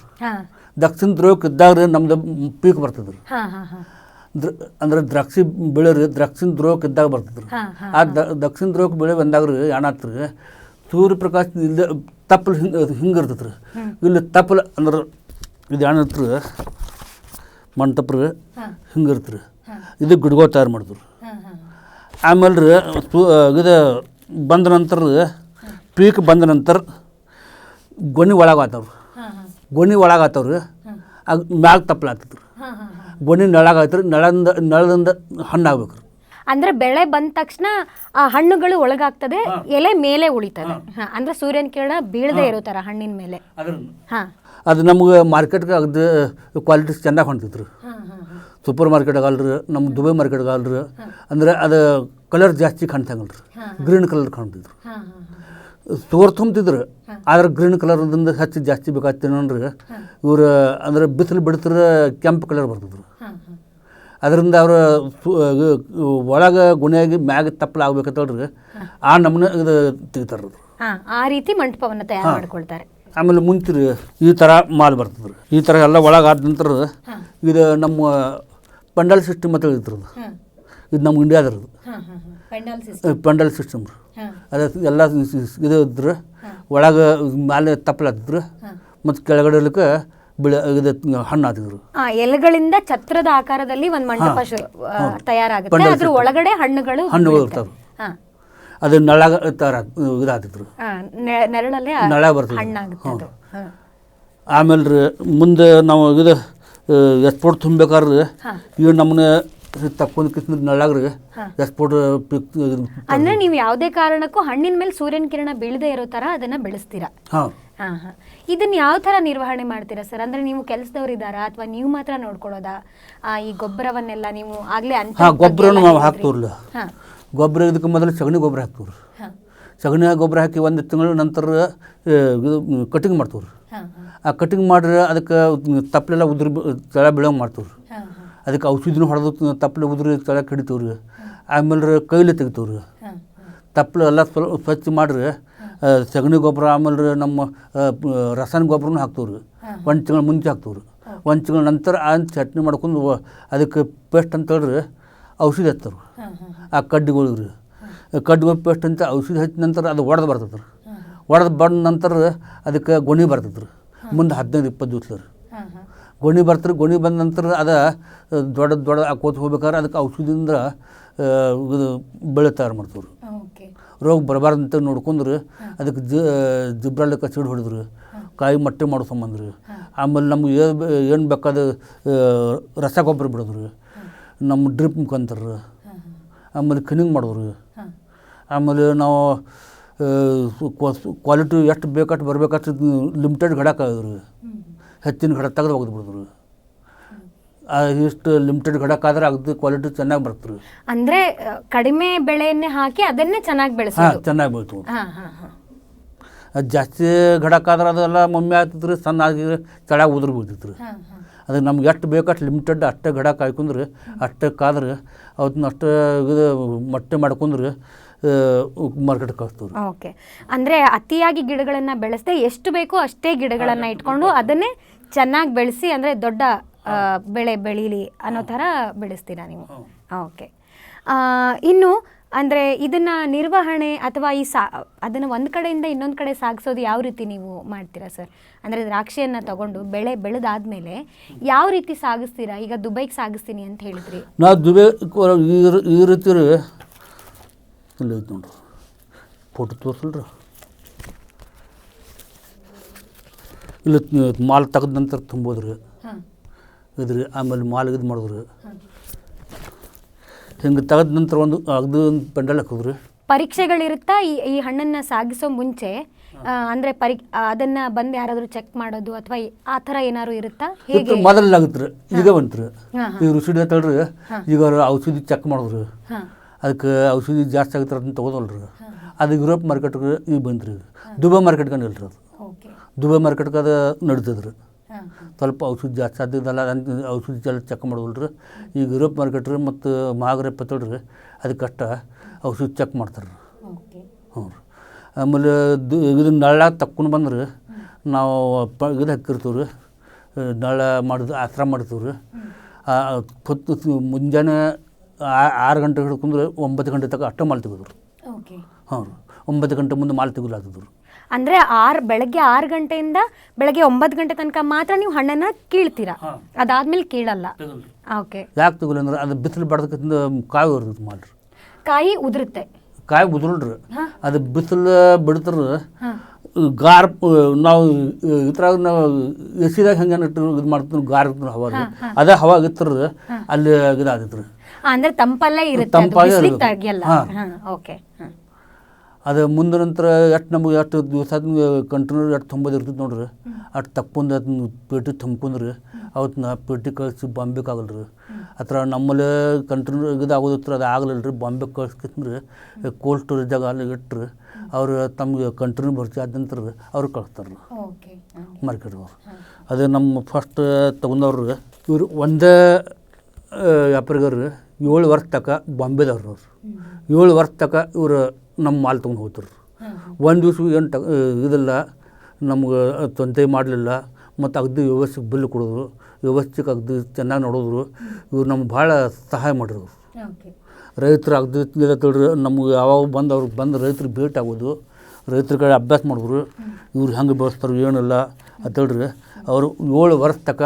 ದಕ್ಷಿಣ ಧ್ರುವಕ್ಕೆ ಇದ್ದಾಗ ನಮ್ದು ಪೀಕ್ ಬರ್ತದ್ರಿ. ದ್ರ ಅಂದ್ರೆ ದ್ರಾಕ್ಷಿ ಬೆಳೆ ರೀ ದಕ್ಷಿಣ ಧ್ರುವಕ್ಕೆ ಇದ್ದಾಗ ಬರ್ತದ್ರಿ. ಆ ದಕ್ಷಿಣ ಧ್ರುವಕ್ಕೆ ಬೆಳೆ ಬಂದಾಗ ರೀ ಏನಾಗ್ತದೆ ರೀ ಸೂರ್ಯಪ್ರಕಾಶ ಇಲ್ಲ ತಪ್ಪಲು ಹಿಂಗೆ ಹಿಂಗೆ ಇರ್ತೈತ್ರಿ ಇಲ್ಲಿ ತಪ್ಪಲು ಅಂದ್ರೆ ಇದು ಏನಿರ್ತ ರೀ ಮಂಟಪ ಹಿಂಗೆ ಇರ್ತ ಇದು ಗಿಡಗೋ ತಯಾರು ಮಾಡಿದ್ರು. ಆಮೇಲೆ ರೀ ಇದು ಬಂದ ನಂತರ ಪೀಕ್ ಬಂದ ನಂತರ ಗೊನಿ ಒಳಗೆ ಆತವ್ರು. ಗೊನಿ ಒಳಗೆ ಆತವ್ರಿ. ಅದು ಮ್ಯಾಗ ತಪ್ಪಲಾಗ್ತಿದ್ರು ಗೊನಿ ರೀ ನಳದಿಂದ ನೆಳದಿಂದ ಹಣ್ಣಾಗ್ಬೇಕು ರೀ ಅಂದ್ರೆ ಬೆಳೆ ಬಂದ ತಕ್ಷಣ ಆ ಹಣ್ಣುಗಳು ಒಳಗಾಗ್ತದೆ ಎಲೆ ಮೇಲೆ ಉಳಿತದೆ. ಅಂದ್ರೆ ಸೂರ್ಯನ ಕಿರಣ ಬೀಳದೆ ಇರೋ ತರ ಹಣ್ಣಿನ ಮೇಲೆ. ಹಾ. ಅದು ನಮ್ಗೆ ಮಾರ್ಕೆಟ್ಗೆ ಅದು ಕ್ವಾಲಿಟಿ ಚೆನ್ನಾಗಿ ಹೊಂಟೈತೆ ರೀ ಹಾ ಹಾ ಹಾ. ಸೂಪರ್ ಮಾರ್ಕೆಟ್ಗೆ ಅಲ್ರಿ ನಮ್ಮ ದುಬೈ ಮಾರ್ಕೆಟ್ಗೆ ಅಲ್ರಿ ಅಂದ್ರೆ ಅದು ಕಲರ್ ಜಾಸ್ತಿ ಕಾಣ್ತಂಗಲ್ರಿ. Green colour ಕಾಣ್ತಿದ್ರು ಸೋರ್ ತುಂಬ್ತಿದ್ರು. ಆದ್ರೆ ಗ್ರೀನ್ ಕಲರ್ದಿಂದ ಹೆಚ್ಚು ಜಾಸ್ತಿ ಬೇಕಾಗ್ತೇನಂದ್ರೆ ಇವರು ಅಂದ್ರೆ ಬಿಸಿಲು ಬಿಡ್ತಿದ್ರೆ ಕೆಂಪು ಕಲರ್ ಬರ್ತಿದ್ರು. ಅದರಿಂದ ಅವರು ಒಳಗೆ ಗುಣಿಯಾಗಿ ಮ್ಯಾಗ ತಪ್ಪಲ ಆಗ್ಬೇಕಂತೇಳ್ರಿ. ಆ ನಮೂನೆ ಇದು ತೆಗಿತಾರ ಆ ರೀತಿ ಮಂಟಪವನ್ನು ತಯಾರು ಮಾಡ್ಕೊಳ್ತಾರೆ. ಆಮೇಲೆ ಮುಂತಿರು ಈ ಥರ ಮಾಲ್ ಬರ್ತದ್ರಿ. ಈ ಥರ ಎಲ್ಲ ಒಳಗಾದ ನಂತರ ಇದು ನಮ್ಮ ಪಂಡಲ್ ಸಿಸ್ಟಮ್ ಅಂತ ಹೇಳಿದ್ರದು ಇದು ನಮ್ಮ ಇಂಡಿಯಾದ್ರದ್ದು ಪಂಡಲ್ ಸಿಸ್ಟಮ್ ಅದ ಎಲ್ಲ ಇದು ಇದ್ರೆ ಒಳಗೆ ಮೇಲೆ ತಪ್ಪಲ ಹತ್ತಿದ್ರು ಹಾಂ. ಮತ್ತು ಕೆಳಗಡೆ ಬಿಳ ಇದು ಹಣ್ಣು ಹಾಕಿದ್ರು ಆ ಎಲೆಗಳಿಂದ ಛತ್ರದ ಆಕಾರದಲ್ಲಿ ಒಂದು ಮಂಟಪ ತಯಾರಾಗುತ್ತೆ. ಅದ್ರ ಒಳಗಡೆ ಹಣ್ಣುಗಳು ಹಣ್ಣುಗಳು ಇರ್ತಾವೆ ಅದು ನಳ ಥರ ಇದಾಗ್ತಿದ್ರು. ನೆರಳಲ್ಲೇ ನಳ ಬರ್ತದೆ. ಆಮೇಲೆ ರೀ ಮುಂದೆ ನಾವು ಇದು ಎಸ್ಪೋರ್ಟ್ ತುಂಬೇಕಾದ್ರೆ ಇವ್ರು ಈಗ ನಮ್ಮನ್ನ ತಕ್ಕೊಂಡು ಕಿಸ್ ನಳಾಗ್ರಿ ರೀ ಎಸ್ಪೋರ್ಟ್ ಅಂದ್ರೆ ನೀವು ಯಾವುದೇ ಕಾರಣಕ್ಕೂ ಹಣ್ಣಿನ ಮೇಲೆ ಸೂರ್ಯನ ಕಿರಣ ಬೀಳದೇ ಇರೋ ತರ ಅದನ್ನ ಬೆಳೆಸ್ತೀರಾ? ಇದನ್ನ ಯಾವ ತರ ನಿರ್ವಹಣೆ ಮಾಡ್ತೀರಾ ಸರ್? ಅಂದ್ರೆ ನೀವು ಕೆಲಸದವ್ರು ಇದ್ದಾರಾ ಅಥವಾ ನೀವು ಮಾತ್ರ ನೋಡ್ಕೊಳ್ಳೋದಾ? ಆ, ಈ ಗೊಬ್ಬರವನ್ನೆಲ್ಲ ನೀವು ಆಗ್ಲೇ ಅಂತ ಗೊಬ್ಬರ ಗೊಬ್ಬರ ಇದಕ್ಕೆ ಮೊದಲು ಸಗಣಿ ಗೊಬ್ಬರ ಹಾಕ್ತೀವ್ರಿ. ಸಗಣಿ ಗೊಬ್ಬರ ಹಾಕಿ ಒಂದು ತಿಂಗಳ ನಂತರ ಇದು ಕಟಿಂಗ್ ಮಾಡ್ತೀವ್ರಿ. ಆ ಕಟಿಂಗ್ ಮಾಡ್ರೆ ಅದಕ್ಕೆ ತಪ್ಪಲೆಲ್ಲ ಉದುರಿ ತಳ ಬೀಳಂಗೆ ಮಾಡ್ತೀವ್ರಿ. ಅದಕ್ಕೆ ಔಷಧಿನೂ ಹೊಡೆದು ತಪ್ಪಲೆ ಉದುರಿ ತಳ ಕಡಿತೀವ್ರಿ. ಆಮೇಲೆ ಕೈಲೇ ತೆಗಿತೀವ್ರಿ. ತಪ್ಪಲು ಎಲ್ಲ ಸ್ವ- ಸ್ವಚ್ಛ ಮಾಡ್ರಿ ಸಗಣಿ ಗೊಬ್ಬರ ಆಮೇಲೆ ನಮ್ಮ ರಸಾಯನ ಗೊಬ್ಬರನೂ ಹಾಕ್ತೀವ್ರಿ. ಒಂದು ತಿಂಗಳು ಮುಂಚೆ ಹಾಕ್ತೀವ್ರಿ. ಒಂದು ತಿಂಗಳ ನಂತರ ಆ ಚಟ್ನಿ ಮಾಡ್ಕೊಂಡು ಅದಕ್ಕೆ ಪೇಸ್ಟ್ ಅಂತ ಹೇಳ್ರಿ ಔಷಧಿ ಹಚ್ತಾರೆ ಹಾ ಹಾ ಆ ಕಡ್ಡಿಗಳು ರೀ ಕಡ್ಡಿಗಳು ಪೇಸ್ಟ್ ಅಂತ ಔಷಧಿ ಹಚ್ಚಿದ ನಂತರ ಅದು ಒಡೆದು ಬರ್ತದೆ ರೀ ಒಡೆದು ಬಂದ ನಂತರ ಅದಕ್ಕೆ ಗೊಣಿ ಬರ್ತದೆ ರೀ ಮುಂದೆ ಹದಿನೈದು ಇಪ್ಪತ್ತು ದಿವಸ ರೀ. ಗೊಣಿ ಬರ್ತಾರೆ ಗೊಣಿ ಬಂದ ನಂತರ ಅದು ದೊಡ್ಡ ದೊಡ್ಡ ಆಕೋತ ಹೋಗ್ಬೇಕಾದ್ರೆ ಅದಕ್ಕೆ ಔಷಧಿಯಿಂದ ಇದು ಬೆಳೆ ತಯಾರು ಮಾಡ್ತವ್ರು. ರೋಗ ಬರಬಾರ್ದಂತ ನೋಡ್ಕೊಂಡ್ರು ಅದಕ್ಕೆ ಜ ಜಿಬ್ರಾಲಕ್ಕೆ ಸಿಡ್ ಹೊಡೆದ್ರು. ಕಾಯಿ ಮೊಟ್ಟೆ ಮಾಡೋ ಸಂಬಂಧ ರೀ ಆಮೇಲೆ ನಮ್ಗೆ ಏನು ಏನು ಬೇಕಾದ ರಸಗೊಬ್ಬರ ಬಿಡೋದ್ರು. ನಮ್ಮ ಡ್ರಿಪ್ ಮುಖಾಂತರ. ಆಮೇಲೆ ಕ್ಲೀನಿಂಗ್ ಮಾಡೋರು. ಆಮೇಲೆ ನಾವು ಕ್ವಾಲಿಟಿ ಎಷ್ಟು ಬೇಕಷ್ಟು ಬರ್ಬೇಕಷ್ಟು ಲಿಮಿಟೆಡ್ ಗಡಾಕಾದ್ರು ಹೆಚ್ಚಿನ ಗಡ ತೆಗೆದು ಒಗೆದು ಬಿಡಿದ್ರು. ಇಷ್ಟು ಲಿಮಿಟೆಡ್ ಗಡಕ್ಕಾದ್ರೆ ಅದು ಕ್ವಾಲಿಟಿ ಚೆನ್ನಾಗಿ ಬರ್ತರು ಅಂದರೆ ಕಡಿಮೆ ಬೆಳೆಯನ್ನೇ ಹಾಕಿ ಅದನ್ನೇ ಚೆನ್ನಾಗಿ ಹಾಂ ಚೆನ್ನಾಗಿ ಬೆಳಿತು ಅದು ಜಾಸ್ತಿ ಗಡಕ್ಕಾದ್ರೆ ಅದೆಲ್ಲ ಮಮ್ಮಿ ಆಗ್ತಿದ್ರು ಸಣ್ಣ ಆಗಿ ಕೆಳಗೆ ಉದುರು ಬೀಳ್ತೈತೆ ರೀ ಹಾ ಹಾ. ಅದಕ್ಕೆ ನಮ್ಗೆ ಎಷ್ಟು ಬೇಕಷ್ಟು ಲಿಮಿಟೆಡ್ ಅಷ್ಟೇ ಗಿಡ ಕಾಯ್ಕೊಂಡ್ರೆ ಅಷ್ಟಕ್ಕಾದ್ರೆ ಅವತ್ತಿನ ಅಷ್ಟೇ ಇದು ಮೊಟ್ಟೆ ಮಾಡ್ಕೊಂಡ್ರೆ ಮಾರ್ಕೆಟ್ ಕಳಿಸ್ತೀವಿ ಓಕೆ. ಅಂದರೆ ಅತಿಯಾಗಿ ಗಿಡಗಳನ್ನು ಬೆಳೆಸದೆ ಎಷ್ಟು ಬೇಕೋ ಅಷ್ಟೇ ಗಿಡಗಳನ್ನು ಇಟ್ಕೊಂಡು ಅದನ್ನೇ ಚೆನ್ನಾಗಿ ಬೆಳೆಸಿ ಅಂದರೆ ದೊಡ್ಡ ಬೆಳೆ ಬೆಳೀಲಿ ಅನ್ನೋ ಥರ ಬೆಳೆಸ್ತೀರಾ ನೀವು? ಓಕೆ ಇನ್ನು ಅಂದರೆ ಇದನ್ನು ನಿರ್ವಹಣೆ ಅಥವಾ ಈ ಸಾ ಅದನ್ನು ಒಂದು ಕಡೆಯಿಂದ ಇನ್ನೊಂದು ಕಡೆ ಸಾಗಿಸೋದು ಯಾವ ರೀತಿ ನೀವು ಮಾಡ್ತೀರಾ ಸರ್ ಅಂದರೆ ದ್ರಾಕ್ಷಿಯನ್ನು ತಗೊಂಡು ಬೆಳೆ ಬೆಳೆದಾದ್ಮೇಲೆ ಯಾವ ರೀತಿ ಸಾಗಿಸ್ತೀರಾ? ಈಗ ದುಬೈಗೆ ಸಾಗಿಸ್ತೀನಿ ಅಂತ ಹೇಳಿದ್ರಿ. ನಾವು ದುಬೈ ಈ ರೀತಿ ಇಲ್ಲಿ ನೋಡ್ರಿ. ಫೋಟೋ ತೋರಿಸಲ್ರಿ. ಇಲ್ಲಿ ಮಾಲ್ ತೆಗೆದ ನಂತರ ತುಂಬೋದ್ರಿ. ಇದ್ರಿ ಆಮೇಲೆ ಮಾಲ್ ಇದು ಮಾಡಿದ್ರಿ. ಹಿಂಗೆ ತೆಗೆದ ನಂತರ ಒಂದು ಅಗ್ದು ಒಂದು ಪೆಂಡಲ್ ಹಾಕಿದ್ರಿ? ಪರೀಕ್ಷೆಗಳಿರುತ್ತಾ? ಈ ಈ ಹಣ್ಣನ್ನು ಸಾಗಿಸೋ ಮುಂಚೆ ಅಂದರೆ ಅಂದ್ರೆ ಪರಿ ಅದನ್ನ ಬಂದು ಯಾರಾದರೂ ಚೆಕ್ ಮಾಡೋದು ಅಥವಾ ಆ ಥರ ಏನಾದ್ರು ಇರುತ್ತಾ? ಹೇಗೆ? ಮೊದಲು ಆಗುತ್ತೆ ಈಗ ಬಂತ್ರಿ. ಹಾ, ಈಗ ರುಸಿಡಿ ಅಂತೇಳ್ರಿ ಈಗ ಅವ್ರು ಔಷಧಿ ಚೆಕ್ ಮಾಡಿದ್ರು. ಹಾಂ. ಅದಕ್ಕೆ ಔಷಧಿ ಜಾಸ್ತಿ ಆಗುತ್ತೆ ಅದನ್ನ ತೊಗೋದಲ್ರಿ. ಅದು ಯುರೋಪ್ ಮಾರ್ಕೆಟ್ಗೆ ಈಗ ಬಂತ್ರಿ. ದುಬೈ ಮಾರ್ಕೆಟ್ಗೆ ಇಲ್ರಿ ಅದು. ಓಕೆ. ದುಬೈ ಮಾರ್ಕೆಟ್ಗೆ ಅದು ನಡೀತದೆ ರೀ ಹಾಂ ಸ್ವಲ್ಪ ಔಷಧಿ ಜಾಸ್ತಿ ಅದನ್ನ ಔಷಧಿ ಚೆಲ್ಲ ಚೆಕ್ ಮಾಡೋದಲ್ರಿ ಈಗ ಯುರೋಪ್ ಮಾರ್ಕೆಟ್ ರೀ ಮತ್ತು ಮಾಗರೆ ಅದಕ್ಕೆ ಅದಕ್ಕಷ್ಟ ಔಷಧಿ ಚೆಕ್ ಮಾಡ್ತಾರೆ ಹ್ಞೂ ರೀ. ಆಮೇಲೆ ದು ಇದನ್ನ ನಳ್ಳ ತಕ್ಕೊಂಡು ಬಂದ್ರೆ ನಾವು ಪ ಇದು ಹಾಕಿರ್ತೀವಿ ರೀ ನಳ್ಳ ಮಾಡಿದ ಆಸರ ಮಾಡ್ತೀವಿ ರೀ. ಹೊತ್ತು ಮುಂಜಾನೆ ಆರು ಗಂಟೆ ಹಿಡ್ಕೊಂಡ್ರೆ ಒಂಬತ್ತು ಗಂಟೆ ತನಕ ಅಷ್ಟೇ ಮಾಲ್ ತೆಗೆದ್ರು ಹ್ಞೂ ರೀ. ಒಂಬತ್ತು ಗಂಟೆ ಮುಂದೆ ಮಾಲ್ ತೆಗಿಲಾತಿದ್ರು ಅಂದ್ರೆ ಆರು ಬೆಳಗ್ಗೆ ಆರು ಗಂಟೆಯಿಂದ ಬೆಳಗ್ಗೆ ಒಂಬತ್ತು ಗಂಟೆ ತನಕ ಮಾತ್ರ ನೀವು ಹಣ್ಣನ್ನ ಕೀಳ್ತೀರಾ? ಅದಾದ್ಮೇಲೆ ಕೀಳಲ್ಲ? ಓಕೆ. ಯಾಕೆ ತಗೊಳ್ಳಿ ಅಂದ್ರೆ ಅದು ಬಿಸಿಲು ಬಡ್ದಕ್ಕಿಂತ ಕಾಯಿ ಇರ್ತೈತೆ ಮಾಡ್ರಿ ಕಾಯಿ ಉದುರುತ್ತೆ. ಕಾಯಿ ಉದುರಲ್ರಿ. ಅದು ಬಿಸಿಲು ಬಿಡ್ತಾರ ಗಾರ್ ನಾವು ಇದ್ರಾಗ ನಾವು ಎಸಿದಾಗ ಹೆಂಗೆ ಇದು ಮಾಡ್ತೀವಿ ಗಾರ್ ಇರ್ತದೆ ಹವಾ ಅದೇ ಹವಾ ಆಗಿತ್ತರ ಅಲ್ಲಿ ಇದಾಗಿತ್ತು ಅಂದ್ರೆ ತಂಪಲ್ಲೇ ಇರುತ್ತೆ ತಂಪಾಗೇ ಓಕೆ. ಅದು ಮುಂದೆ ನಂತರ ಎಷ್ಟು ನಮಗೆ ಎಷ್ಟು ದಿವಸ ಕಂಟಿನ್ಯೂ ಎಷ್ಟು ತುಂಬೋದು ಇರ್ತೈತೆ ನೋಡ್ರಿ. ಅಷ್ಟು ತಪ್ಪೊಂದು ಅದನ್ನ ಪೇಟಿ ತುಂಬ್ಕೊಂಡ್ರಿ. ಅವತ್ತನ್ನ ಪೇಟಿ ಕಳಿಸಿ ಬಾಂಬೆಗಾಗಲ್ರಿ ರೀ ಥರ ನಮ್ಮಲ್ಲಿ ಕಂಟಿನ್ಯೂ ಇದು ಆಗೋದಿತ್ತು ಅದು ಆಗಲಿಲ್ಲ ರೀ ಬಾಂಬೆ ಕಳ್ಸ್ಕಿಂದ್ರೆ ಕೋಲ್ಡ್ ಸ್ಟೋರೇಜಾಗ ಅಲ್ಲಿ ಇಟ್ಟರು ಅವರು ತಮಗೆ ಕಂಟಿನ್ಯೂ ಬರ್ತೀವಿ ಆದ ನಂತರ ಅವ್ರು ಕಳಿಸ್ತಾರೆ. ಮಾರ್ಕೆಟ್ದವ್ರು ಅದು ನಮ್ಮ ಫಸ್ಟ್ ತೊಗೊಂಡವ್ರು ಇವರು ಒಂದೇ ವ್ಯಾಪಾರಿಗರು ಏಳು ವರ್ಷ ತಕ ಬಾಂಬೆದವ್ರು ಅವರು. ಏಳು ವರ್ಷ ತನಕ ಇವರು ನಮ್ಮ ಮಾಲ್ ತೊಗೊಂಡು ಹೋಗ್ತಾರೆ. ಒಂದು ದಿವ್ಸ ಏನು ಟ ಇದಿಲ್ಲ ನಮ್ಗೆ ತೊಂದರೆ ಮಾಡಲಿಲ್ಲ ಮತ್ತು ಅಗ್ದಿ ವ್ಯವಸ್ಥೆ ಬಿಲ್ ಕೊಡೋದು ವ್ಯವಸ್ಥೆಗೆ ಅಗ್ದಿ ಚೆನ್ನಾಗಿ ನೋಡಿದ್ರು ಇವ್ರು ನಮ್ಗೆ ಭಾಳ ಸಹಾಯ ಮಾಡಿದ್ರು. ಓಕೆ. ರೈತರು ಅಗ್ದಿ ತಿಳಿದ್ರೆ ನಮ್ಗೆ ಯಾವಾಗ ಬಂದು ಅವ್ರಿಗೆ ಬಂದು ರೈತರಿಗೆ ಭೇಟಿ ಆಗೋದು ರೈತರ ಕಡೆ ಅಭ್ಯಾಸ ಮಾಡಿದ್ರು ಇವ್ರು ಹೆಂಗೆ ಬೆಳೆಸ್ತಾರೆ ಏನಿಲ್ಲ ಅಂತೇಳ್ರಿ ಅವರು ಏಳು ವರ್ಷ ತನಕ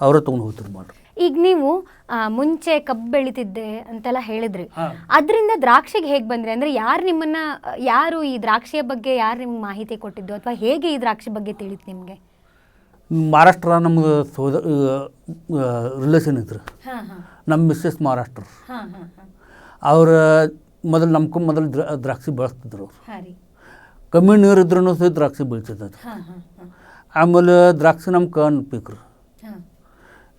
ಅವರೇ ತೊಗೊಂಡು ಹೋಗ್ತಾರೆ ಮಾಡ್ರಿ ಈಗ ನೀವು ಆ, ಮುಂಚೆ ಕಬ್ಬು ಬೆಳಿತಿದ್ದೆ ಅಂತೆಲ್ಲ ಹೇಳಿದ್ರಿ. ಅದರಿಂದ ದ್ರಾಕ್ಷಿಗೆ ಹೇಗೆ ಬಂದ್ರಿ? ಅಂದ್ರೆ ಯಾರು ನಿಮ್ಮನ್ನ ಯಾರು ಈ ದ್ರಾಕ್ಷಿಯ ಬಗ್ಗೆ ಯಾರು ನಿಮ್ಗೆ ಮಾಹಿತಿ ಕೊಟ್ಟಿದ್ದು? ಅಥವಾ ಹೇಗೆ ಈ ದ್ರಾಕ್ಷಿ ಬಗ್ಗೆ ತಿಳಿತು ನಿಮಗೆ? ಮಹಾರಾಷ್ಟ್ರ ನಮ್ಗೆ ಸೋದ ರಿಲೇಷನ್ ಇದ್ರು ನಮ್ಮ ಮಿಸ್ಸಸ್ ಮಹಾರಾಷ್ಟ್ರ ಅವ್ರ ಮೊದಲು ನಮ್ಗೂ ಮೊದಲು ದ್ರ ದ್ರಾಕ್ಷಿ ಬೆಳೆಸ್ತಿದ್ರು ಅವ್ರು. ಕಮ್ಮಿ ನೀರು ಇದ್ರೂ ಸಹ ದ್ರಾಕ್ಷಿ ಹಾಂ ಆಮೇಲೆ ದ್ರಾಕ್ಷಿ ನಮ್ಮ ಕಣ್ ಪೀಕ್ರು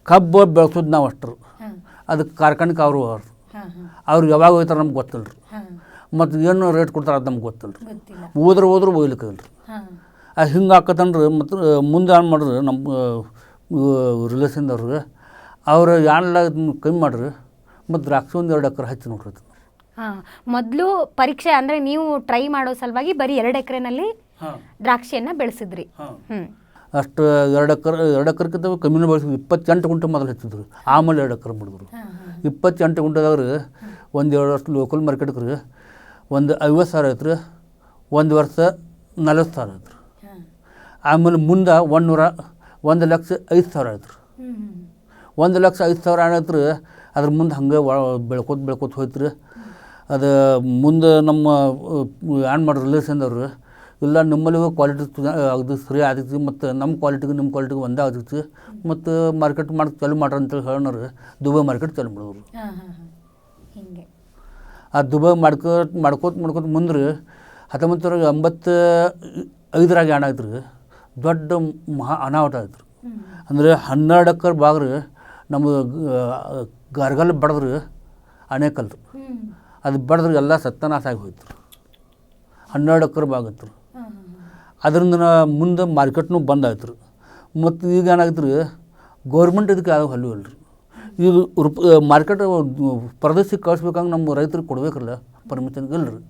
ಕಬ್ಬು ಬೆಳೆಸೋದು ನಾವು ಅಷ್ಟರು. ಅದಕ್ಕೆ ಕಾರ್ಖಾನೆಗೆ ಅವರು ಅವರು ಅವ್ರು ಯಾವಾಗ ಹೋಗ್ತಾರೆ ನಮ್ಗೆ ಗೊತ್ತಿಲ್ಲ ರೀ ಮತ್ತು ಏನು ರೇಟ್ ಕೊಡ್ತಾರೆ ಅದು ನಮ್ಗೆ ಗೊತ್ತಿಲ್ಲ ರೀ ಗೊತ್ತಿಲ್ಲ. ಹೋದ್ರೆ ಹೋದ್ರೆ ಒಯ್ಲಿಕ್ಕೆ ರೀ ಅದು ಹಿಂಗೆ ಹಾಕತ್ತನ್ರಿ ಮತ್ತು ಮುಂದೆ ಏನು ಮಾಡ್ರಿ ನಮ್ಮ ರಿಲೇಷನ್ದವ್ರಿಗೆ ಅವ್ರು ಏನೆಲ್ಲ ಕಮ್ಮಿ ಮಾಡ್ರಿ ಮತ್ತು ದ್ರಾಕ್ಷಿ ಒಂದು ಎರಡು ಎಕರೆ ಹಚ್ಚಿ ನೋಡ್ರಿ. ಹಾಂ. ಮೊದಲು ಪರೀಕ್ಷೆ ಅಂದರೆ ನೀವು ಟ್ರೈ ಮಾಡೋ ಸಲುವಾಗಿ ಬರೀ ಎರಡು ಎಕರೆನಲ್ಲಿ ದ್ರಾಕ್ಷಿಯನ್ನು ಬೆಳೆಸಿದ್ರಿ. ಹ್ಞೂ ಅಷ್ಟು ಎರಡು ಎಕರೆ ಎರಡು ಎಕರೆಕ್ಕಿಂತ ಕಮ್ಮಿನೂ ಬೆಳೆಸಿದ್ರು ಇಪ್ಪತ್ತೆಂಟು ಗುಂಟೆ ಮೊದಲು ಹಚ್ಚಿದ್ರು. ಆಮೇಲೆ ಎರಡು ಎಕರೆ ಮಾಡಿದ್ರು. ಇಪ್ಪತ್ತೆಂಟು ಗುಂಟೆದಾಗ ಒಂದು ಎರಡು ವರ್ಷ ಲೋಕಲ್ ಮಾರ್ಕೆಟ್ಗೆ ರೀ ಒಂದು ಐವತ್ತು ಸಾವಿರ ಐತ್ರಿ ಒಂದು ವರ್ಷ ನಲ್ವತ್ತು ಸಾವಿರ ಐತ್ರಿ. ಆಮೇಲೆ ಮುಂದೆ ಒಂದು ನೂರ ಒಂದು ಲಕ್ಷ ಐದು ಸಾವಿರ ಐತ್ರಿ. ಒಂದು ಲಕ್ಷ ಐದು ಸಾವಿರ ಆಗೈತ್ರಿ ಅದ್ರ ಮುಂದೆ ಹಂಗೆ ಒಳ ಬೆಳ್ಕೊತ ಬೆಳ್ಕೊತ ಹೋಯ್ತ್ರಿ. ಅದು ಮುಂದೆ ನಮ್ಮ ಏನು ಮಾಡ್ರಿ ರಿಲೇಷನ್ದವ್ರು ಇಲ್ಲ ನಿಮ್ಮಲ್ಲಿ ಕ್ವಾಲಿಟಿ ಅದು ಸರಿ ಆಗಿತ್ತು ಮತ್ತು ನಮ್ಮ ಕ್ವಾಲಿಟಿಗೆ ನಿಮ್ಮ ಕ್ವಾಲಿಟಿಗೆ ಒಂದೇ ಆಗಿತ್ತು ಮತ್ತು ಮಾರ್ಕೆಟ್ ಮಾಡಕ್ಕೆ ಚಾಲು ಮಾಡ್ರಿ ಅಂತೇಳಿ ಹೇಳೋರು ದುಬೈ ಮಾರ್ಕೆಟ್ ಚಾಲು ಮಾಡೋರು. ಆ ದುಬೈ ಮಾಡ್ಕೋತ ಮಾಡ್ಕೋತ ಮಾಡ್ಕೋತ ಮುಂದ್ರೆ ಹತ್ತೊಂಬತ್ತು ನೂರ ಎಂಬತ್ತು ಐದರಾಗ ಏನಾಯ್ತು ರೀ ದೊಡ್ಡ ಮಹಾ ಅನಾಹುತ ಆಯ್ತು ರೀ ಅಂದರೆ ಹನ್ನೆರಡು ಎಕರೆ ಬಾಗ್ರಿ ನಮ್ಮ ಗರ್ಗಲ್ ಬಡದ್ರಿ ಅಣೆಕಲ್ ರೀ ಅದು ಬಡದ್ರೆ ಎಲ್ಲ ಸತ್ಯನಾಶ ಆಗಿ ಹೋಯ್ತು ಹನ್ನೆರಡು ಎಕರೆ ಬಾಗಿತ್ತು ಅದರಿಂದ ಮುಂದೆ ಮಾರ್ಕೆಟ್ನು ಬಂದ್ ಆಯ್ತು ರೀ ಮತ್ತು ಈಗ ಏನಾಗತ್ತೆ ರೀ ಗೌರ್ಮೆಂಟ್ ಇದಕ್ಕೆ ಯಾವ ಹಲ್ಲು ಇಲ್ಲ ರೀ ಈಗ ರುಪ್ ಮಾರ್ಕೆಟ್ ಪರದೇಶಕ್ಕೆ ಕಳಿಸ್ಬೇಕಂಗೆ ನಮ್ಮ ರೈತರಿಗೆ ಕೊಡಬೇಕಲ್ಲ ಪರ್ಮಿಷನ್ ಇಲ್ಲ ರೀ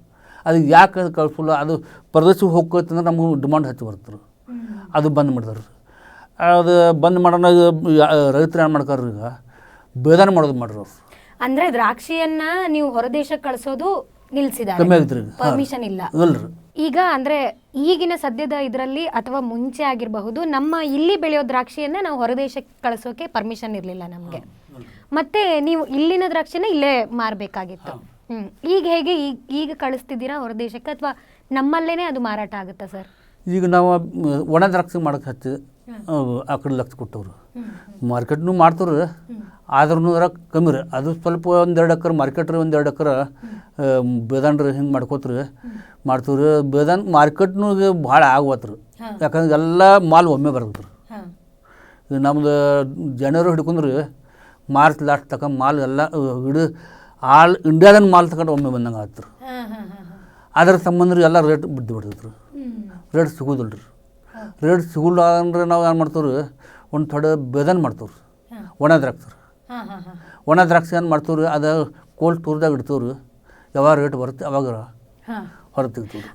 ಅದು ಯಾಕೆ ಕಳಿಸಲ್ಲ ಅದು ಪರದೇಶಕ್ಕೆ ಅಂದ್ರೆ ನಮಗೆ ಡಿಮಾಂಡ್ ಹೆಚ್ಚು ಬರ್ತದೆ ರೀ ಅದು ಬಂದ್ ಮಾಡಿದಾರೆ ಅದು ಬಂದ್ ಮಾಡೋಣ ರೈತರು ಏನು ಮಾಡ್ತಾರೆ ಈಗ? ಬೇದಾನ ಮಾಡೋದು ಮಾಡ್ರಿ ಅವ್ರು. ಅಂದರೆ ದ್ರಾಕ್ಷಿಯನ್ನು ನೀವು ಹೊರದೇಶಕ್ಕೆ ಕಳಿಸೋದು ನಿಲ್ಸಿದ್ದಾರೆ ಕಮ್ಮಿ ರೀ ಪರ್ಮಿಷನ್ ಇಲ್ಲ ಇಲ್ಲ. ರೀ ಈಗ ಅಂದ್ರೆ ಈಗಿನ ಸದ್ಯದ ಇದರಲ್ಲಿ ಅಥವಾ ಮುಂಚೆ ಆಗಿರಬಹುದು ನಮ್ಮ ಇಲ್ಲಿ ಬೆಳೆಯೋ ದ್ರಾಕ್ಷಿಯನ್ನ ನಾವು ಹೊರದೇಶಕ್ಕೆ ಕಳಿಸೋಕೆ ಪರ್ಮಿಷನ್ ಇರಲಿಲ್ಲ ನಮಗೆ. ಮತ್ತೆ ನೀವು ಇಲ್ಲಿನ ದ್ರಾಕ್ಷಿನ ಇಲ್ಲೇ ಮಾರಬೇಕಾಗಿತ್ತು. ಹ್ಮ್. ಈಗ ಹೇಗೆ ಈಗ ಈಗ ಕಳಿಸ್ತಿದ್ದೀರಾ ಹೊರದೇಶಕ್ಕೆ ಅಥವಾ ನಮ್ಮಲ್ಲೇನೆ ಅದು ಮಾರಾಟ ಆಗುತ್ತಾ ಸರ್? ಈಗ ನಾವು ಒಣ ದ್ರಾಕ್ಷಿ ಮಾಡಕ್ಕೆ ಹಚ್ಚಿ ಅವು ಆ ಕಡೆ ಲಕ್ಷ ಕೊಟ್ಟವ್ರು. ಮಾರ್ಕೆಟ್ನು ಮಾಡ್ತಾರೆ ಆದ್ರೂ ಅದ್ರ ಕಮ್ಮಿ ರೀ. ಅದು ಸ್ವಲ್ಪ ಒಂದೆರಡು ಎಕರೆ ಮಾರ್ಕೆಟ್ ರೀ ಒಂದೆರಡು ಎಕರೆ ಬೇದಾನ್ ರೀ ಹಿಂಗೆ ಮಾಡ್ಕೋತ್ರಿ. ಮಾಡ್ತೀವ್ರಿ. ಬೇದಾನ್ ಮಾರ್ಕೆಟ್ನು ಭಾಳ ಆಗ್ವತ್ತು ರೀ. ಯಾಕಂದ್ರೆ ಎಲ್ಲ ಮಾಲ್ ಒಮ್ಮೆ ಬರುತ್ತೆ ರೀ. ನಮ್ದು ಜನರು ಹಿಡ್ಕೊಂಡ್ರಿ ಮಾರ್ಚ್ ಲಾಸ್ಟ್ ತಕ ಮಾಲ್ ಎಲ್ಲ ಹಿಡಿದು ಆಲ್ ಇಂಡಿಯಾದನ್ ಮಾಲ್ ತಗೊಂಡು ಒಮ್ಮೆ ಬಂದಂಗೆ ಆಗ್ತಾರೆ ಅದ್ರ ಸಂಬಂಧ ಎಲ್ಲ ರೇಟ್ ಬಿದ್ದು ಬಿಡ್ತೈತ್ರಿ. ರೇಟ್ ಸಿಗೋದಿಲ್ಲ ರೀ. ರೇಟ್ ಸಿಗೋಲ್ಲ ಅಂದ್ರೆ ನಾವು ಏನು ಮಾಡ್ತೀವ್ರಿ? ಒಂದು ಥೊಡೆ ಬೇದನ್ ಮಾಡ್ತೀವ್ರಿ. ರೀ. ಹಾಂ ಒಣ ದ್ರಾಕ್ಷಿ ರೀ ಹಾಂ ಹಾಂ ಹಾಂ. ಒಣ ದ್ರಾಕ್ಷಿ ಏನು ಮಾಡ್ತೀವಿ ಅದು ಕೋಲ್ಡ್ ಟೂರ್ದಾಗ ಇಡ್ತೀವ್ರಿ ಯಾವಾಗ ರೇಟ್ ಬರುತ್ತೆ ಅವಾಗ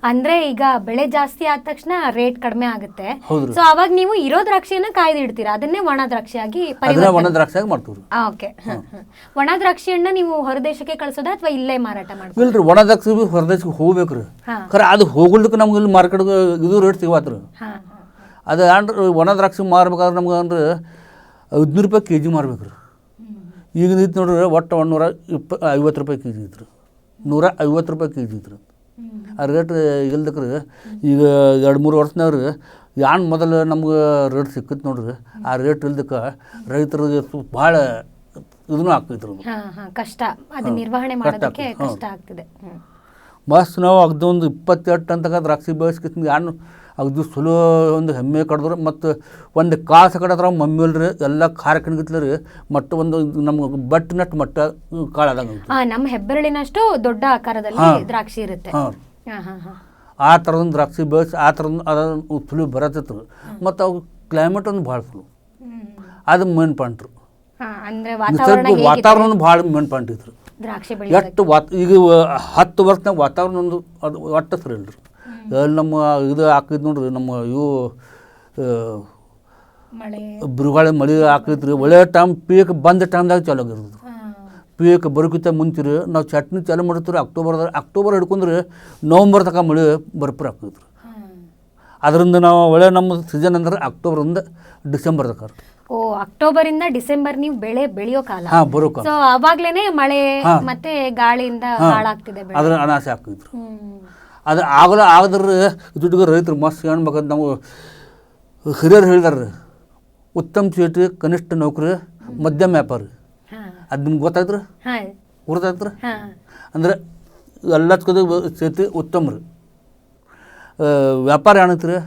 ಅಂದ್ರೆ ಈಗ ಬೆಳೆ ಜಾಸ್ತಿ ಆದ ತಕ್ಷಣ ರೇಟ್ ಕಡಿಮೆ ಆಗುತ್ತೆ. ಸೊ ಅವಾಗ ನೀವು ಇರೋ ದ್ರಾಕ್ಷಿಯನ್ನ ಕಾಯ್ದಿಡ್ತೀರಾ? ಅದನ್ನೇ ಒಣ ದ್ರಾಕ್ಷಿಯಾಗಿ ಒಣ ದ್ರಾಕ್ಷಿಯಾಗಿ ಮಾಡ್ತೀವಿ ಓಕೆ. ಒಣ ದ್ರಾಕ್ಷಿಯನ್ನ ನೀವು ಹೊರದೇಶಕ್ಕೆ ಕಳಿಸೋದ ಅಥವಾ ಇಲ್ಲೇ ಮಾರಾಟ ಮಾಡ್ತೀರಾ ಇಲ್ಲ ರೀ ಒಣ ದ್ರಾಕ್ಷಿ ಬಿ ಹೊರದೇಶಕ್ಕೆ ಹೋಗ್ಬೇಕು ರೀ ಖರೆ ಅದು ಹೋಗ್ಲಿಕ್ಕೆ ನಮ್ಗೆ ಇಲ್ಲಿ ಮಾರ್ಕೆಟ್ ಇದು ರೇಟ್ ಸಿಗತ್ತೆ ರೀ ಅದು ಅಂದ್ರೆ ಒಣ ದ್ರಾಕ್ಷಿ ಮಾರ್ಬೇಕಾದ್ರೆ ನಮ್ಗೆ ಅಂದ್ರೆ ಐದ್ನೂರು ರೂಪಾಯಿ ಕೆ ಜಿ ಮಾರ್ಬೇಕು ರೀ ಈಗ ನಿಂತು ನೋಡ್ರಿ ಒಟ್ಟು ಒಂದು ನೂರ ಇಪ್ಪ ಐವತ್ತು ರೂಪಾಯಿ ಕೆ ಜಿ ಇದ್ರು ನೂರ ಐವತ್ತು ರೂಪಾಯಿ ಕೆ ಜಿ ಇದ್ರು ಆ ರೇಟ್ ಇಲ್ದಕ್ರೆ ಈಗ ಎರಡು ಮೂರು ವರ್ಷನವ್ರಿಗೆ ಯಾನ್ ಮೊದಲು ನಮ್ಗೆ ರೇಟ್ ಸಿಕ್ಕಿತ್ತು ನೋಡ್ರಿ ಆ ರೇಟ್ ಇಲ್ದಕ್ಕೆ ರೈತರಿಗೆ ಭಾಳ ಇದನ್ನು ಆಗ್ತಿದ್ರು ಕಷ್ಟ. ಅದು ನಿರ್ವಹಣೆ ಮಾಡೋದಕ್ಕೆ ಕಷ್ಟ ಆಗ್ತಿದೆ. ಮಸ್ತ್ ನಾವು ಅಗ್ದೊಂದು ಇಪ್ಪತ್ತೆಂಟು ಅಂತಕ ದ್ರಾಕ್ಷಿ ಬೆಳೆಸ್ಕಿತ್ತು ಯಾನು ಅಗ್ದು ಸುಲೋ ಒಂದು ಹೆಮ್ಮೆ ಕಡ್ದ್ರು ಮತ್ತು ಒಂದು ಕಾಸು ಕಡದ್ರ ಮಮ್ಮಿಲ್ರಿ ಎಲ್ಲ ಖಾರ ಕಣ್ಗಿತ್ಲರಿ ಮಟ್ಟ ಒಂದು ನಮ್ಗೆ ಬಟ್ ನಟ್ ಮಟ್ಟ ಕಾಳಾದಂಗೆ ನಮ್ಮ ಹೆಬ್ಬೆರಳಿನಷ್ಟು ದೊಡ್ಡ ಆಕಾರದಲ್ಲಿ ದ್ರಾಕ್ಷಿ ಇರುತ್ತೆ. ಆ ಥರದ ದ್ರಾಕ್ಷಿ ಬೆಳೆಸಿ ಆ ಥರದ ಅದು ಸುಲು ಬರತ್ತಿತ್ತು. ಮತ್ತು ಅವು ಕ್ಲೈಮೇಟ್ ಒಂದು ಭಾಳ ಸುಲು. ಅದು ಮೇನ್ ಪಾಯಿಂಟ್ರು ಅಂದ್ರೆ ವಾತಾವರಣ ನಿಸರ್ಗ ವಾತಾವರಣ ಭಾಳ ಮೇನ್ ಪಾಯಿಂಟ್ ಬೆಳೆಯೋದಕ್ಕೆ. ಎಷ್ಟು ವಾತ ಈಗ ಹತ್ತು ವರ್ಷನಾಗ ವಾತಾವರಣ ಒಂದು ಅದು ಒಟ್ಟು ಸರಿ ಇಲ್ರಿ. ಎಲ್ಲಿ ನಮ್ಮ ಇದು ಹಾಕಿದ್ ನೋಡ್ರಿ ನಮ್ಮ ಇವು ಮಳೆ ಬಿರುಗಾಳಿ ಮಳೆ ಹಾಕಿದ್ರಿ ಒಳ್ಳೆ ಟೈಮ್ ಪೀಕ್ ಬಂದ ಟೈಮ್ದಾಗ ಚಾಲು ಆಗಿರ್ತದೆ. ಪೀಕ್ ಬರೋಕ್ಕಿಂತ ಮುಂಚಿರಿ ನಾವು ಚಟ್ನಿ ಚಾಲು ಮಾಡಿರ್ತೀವಿ ಅಕ್ಟೋಬರ್ದಾಗ ಅಕ್ಟೋಬರ್ ಹಿಡ್ಕೊಂಡ್ರೆ ನವಂಬರ್ ತನಕ ಮಳೆ ಬರ್ಪರ್ ಆಗ್ತೈತ್ರಿ ಹಾ. ಅದರಿಂದ ನಾವು ಒಳ್ಳೆ ನಮ್ಮ ಸೀಸನ್ ಅಂದ್ರೆ ಅಕ್ಟೋಬರಿಂದ ಡಿಸೆಂಬರ್ ತನಕ. ಓ ಅಕ್ಟೋಬರ್ ಇಂದ ಡಿಸೆಂಬರ್ ನೀವು ಬೆಳೆ ಬೆಳೆಯೋ ಕಾಲ ಹಾಂ ಬರೋ ಕಾಲ ಸೊ ಅವಾಗ್ಲೇನೆ ಮಳೆ ಮತ್ತೆ ಗಾಳಿಯಿಂದ. ಹಾಳಾಗ್ತಿದೆ ಅದ್ರ ಆಗ್ತೈತ್ರಿ ಹ್ಮ್. ಅದು ಆಗಲ ಆಗದ್ರೆ ದುಡ್ಡುಗ ರೈತರು ಮಸ್ತ್ ಕಾಣ್ಬೇಕಂತ ನಾವು ಹಿರಿಯರು ಹೇಳಿದಾರೆ ಉತ್ತಮ ಚೀಟಿ ಕನಿಷ್ಠ ನೌಕರಿ ಮಧ್ಯಮ ವ್ಯಾಪಾರಿ. ಅದು ನಿಮ್ಗೆ ಗೊತ್ತಾಯ್ತು ರೀ ರೀ. ಅಂದ್ರೆ ಎಲ್ಲದಕ್ಕದು ಸೇತಿ ಉತ್ತಮ ರೀ. ವ್ಯಾಪಾರ ಏನೈತೆ ರೀ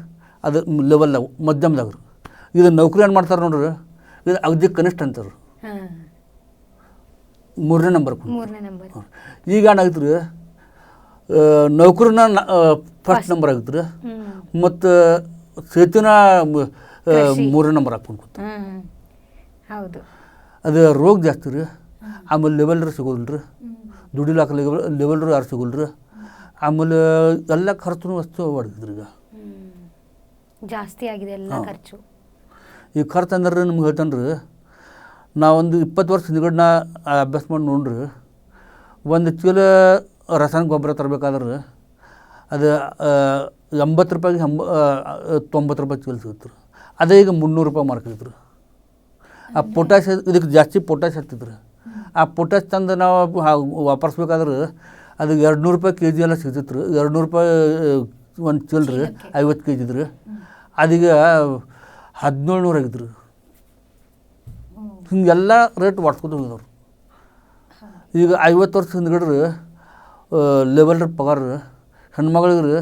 ಅದು ಲೆವೆಲ್ ಮಧ್ಯಮದಾಗ ರೀ. ಇದು ನೌಕರಿ ಏನು ಮಾಡ್ತಾರೆ ನೋಡ್ರಿ ಇದು ಅಗದಿ ಕನಿಷ್ಠ ಅಂತಾರೆ. ಹಾ. ಮೂರನೇ ನಂಬರ್ ಮೂರನೇ ನಂಬರ್. ಈಗ ಏನಾಗೈತೆ ರೀ ನೌಕರಿನ ಫಸ್ಟ್ ನಂಬರ್ ಆಗುತ್ತೆ ರೀ ಹ್ಮ್. ಮತ್ತು ಸೇತುನ ಮೂರನೇ ನಂಬರ್ ಹಾಕೊಂಡು ಕೂತ. ಹೌದು. ಅದು ರೋಗ ಜಾಸ್ತಿ ರೀ. ಆಮೇಲೆ ಲೆವೆಲ್ರ ಸಿಗೋದಿಲ್ಲ ರೀ. ದುಡಿಲಾಕ ದುಡಿಲಾಕ ಲೆವೆಲ್ರು ಯಾರು ಸಿಗೋಲ್ಲ ರೀ. ಆಮೇಲೆ ಎಲ್ಲ ಖರ್ಚು ವಸ್ತು ಹೊಡೆದಿದ್ರು ಈಗ. ಜಾಸ್ತಿ ಆಗಿದೆ ಎಲ್ಲ ಖರ್ಚು. ಈ ಖರ್ಚು ಅಂದ್ರೆ ನಿಮ್ಗೆ ಹೇಳ್ತಾನೆ ರೀ. ನಾವೊಂದು ಇಪ್ಪತ್ತು ವರ್ಷ ಹಿಂದ್ಗಡೆ ಅಭ್ಯಾಸ ಮಾಡಿ ನೋಡ್ರಿ. ಒಂದು ಚೀಲ ರಾಸಾಯನಿಕ ಗೊಬ್ಬರ ತರಬೇಕಾದ್ರೆ ಅದು ಎಂಬತ್ತು ರೂಪಾಯಿಗೆ ಎಂಬ ತೊಂಬತ್ತು ರೂಪಾಯಿ ಚೀಲ ಸಿಗುತ್ತೆ ಅದೇ ಈಗ ಮುನ್ನೂರು ರೂಪಾಯಿ ಮಾರ್ಕಿದ್ರು ಆ ಪೊಟ್ಯಾಶ್ ಇದಕ್ಕೆ ಜಾಸ್ತಿ ಪೊಟ್ಯಾಶ್ ಹತ್ತಿದ್ರು. ಆ ಪೊಟ್ಯಾಶ್ ತಂದು ನಾವು ವಾಪರ್ಸ್ಬೇಕಾದ್ರೆ ಅದು ಎರಡು ನೂರು ರೂಪಾಯಿ ಕೆ ಜಿ ಎಲ್ಲ ಸಿಗ್ತಿತ್ತು ಎರಡು ನೂರು ರೂಪಾಯಿ ಒಂದು ಚೀಲ ರೀ ಚೀಲಕ್ಕೆ. ಐವತ್ತು ಕೆ ಜಿ ಇದ್ರು ಅದೀಗ ಹದಿನೇಳು ನೂರು ಆಗಿದ್ರು. ಹಿಂಗೆಲ್ಲ ರೇಟ್ ಹೊಡ್ಸ್ಕೊತ ಹೋಗಿದವ್ರು ಈಗ ಐವತ್ತು ವರ್ಷ ಹಿಂದ್ಗಡೆ ರೀ ಲೆವೆಲ್ ರೀ. ಪಗಾರ ಹೆಣ್ಮಗಳಿಗೆ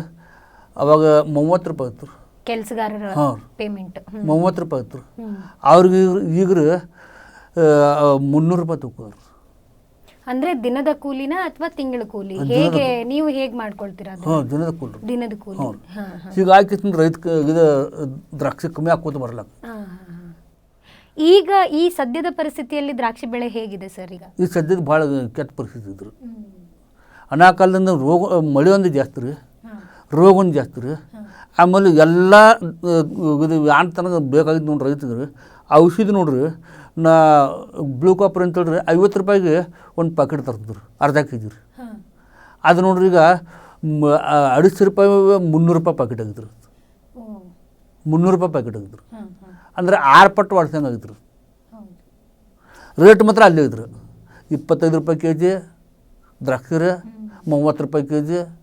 ಅವಾಗ ಮೂವತ್ತು ರೂಪಾಯಿ ಇತ್ತು ಕೆಲಸಗಾರರ. ಪೇಮೆಂಟ್ ಮೂವತ್ತು ರೂಪಾಯಿ ಇತ್ತು ಅವ್ರಿಗೆ ಈಗ ಮುನ್ನೂರು ರೂಪಾಯಿ ತಗೋರು ಅಂದ್ರೆ ದಿನದ ಕೂಲಿನ ಅಥವಾ ತಿಂಗಳ ಕೂಲಿ? ಹೇಗೆ ನೀವು ಹೇಗೆ ಮಾಡ್ಕೊಳ್ತೀರಾ? ಹಾಂ ದಿನದ ಕೂಲಿ ದಿನದ ಕೂಲಿ. ಹೀಗಾಗಿ ರೈತ ಇದು ದ್ರಾಕ್ಷಿ ಕಮ್ಮಿ ಹಾಕೋತ ಬರಲ್ಲ. ಈಗ ಈ ಸದ್ಯದ ಪರಿಸ್ಥಿತಿಯಲ್ಲಿ ದ್ರಾಕ್ಷಿ ಬೆಳೆ ಹೇಗಿದೆ ಸರ್ ಈಗ? ಈ ಸದ್ಯದ ಭಾಳ ಕೆಟ್ಟ ಪರಿಸ್ಥಿತಿ ಇದ್ರು ಅನಾಕಾಲದಿಂದ ರೋಗ ಮಳೆ ಒಂದು ಜಾಸ್ತಿ ರೀ ರೋಗ ಒಂದು ಜಾಸ್ತಿ ರೀ ಆಮೇಲೆ ಎಲ್ಲ ಇದು ಯಾನ್ ತನಕ ಬೇಕಾಗಿದ್ದು ನೋಡ್ರಿ ರೈತರು ಔಷಧಿ ನೋಡ್ರಿ, ನಾ ಬ್ಲೂ ಕಾಪರ್ ಹೇಳ್ರಿ ಐವತ್ತು ರೂಪಾಯಿಗೆ ಒಂದು ಪ್ಯಾಕೆಟ್ ತರ್ತಿದ್ರು, ಅರ್ಧ ಕೆ ಜಿ ರೀ. ಅದು ನೋಡ್ರಿ ಈಗ ಅಡಿಸಿ ರೂಪಾಯಿ ಮುನ್ನೂರು ರೂಪಾಯಿ ಪ್ಯಾಕೆಟ್ ಆಗಿದ್ರು. ಮುನ್ನೂರು ರೂಪಾಯಿ ಪ್ಯಾಕೆಟ್ ಆಗಿದ್ರು. ಅಂದ್ರೆ ಆರು ಪಟ್ಟು ವಾಡ್ಸಂಗೆ ಆಗಿದ್ರು. ರೇಟ್ ಮಾತ್ರ ಅಲ್ಲಿ ಇದ್ರು. ಇಪ್ಪತ್ತೈದು ರೂಪಾಯಿ ಕೆ ಜಿ ದ್ರಾಕ್ಷಿ ರೀ. ಮೂವತ್ತು ರೂಪಾಯಿ ಕೆ ಜಿ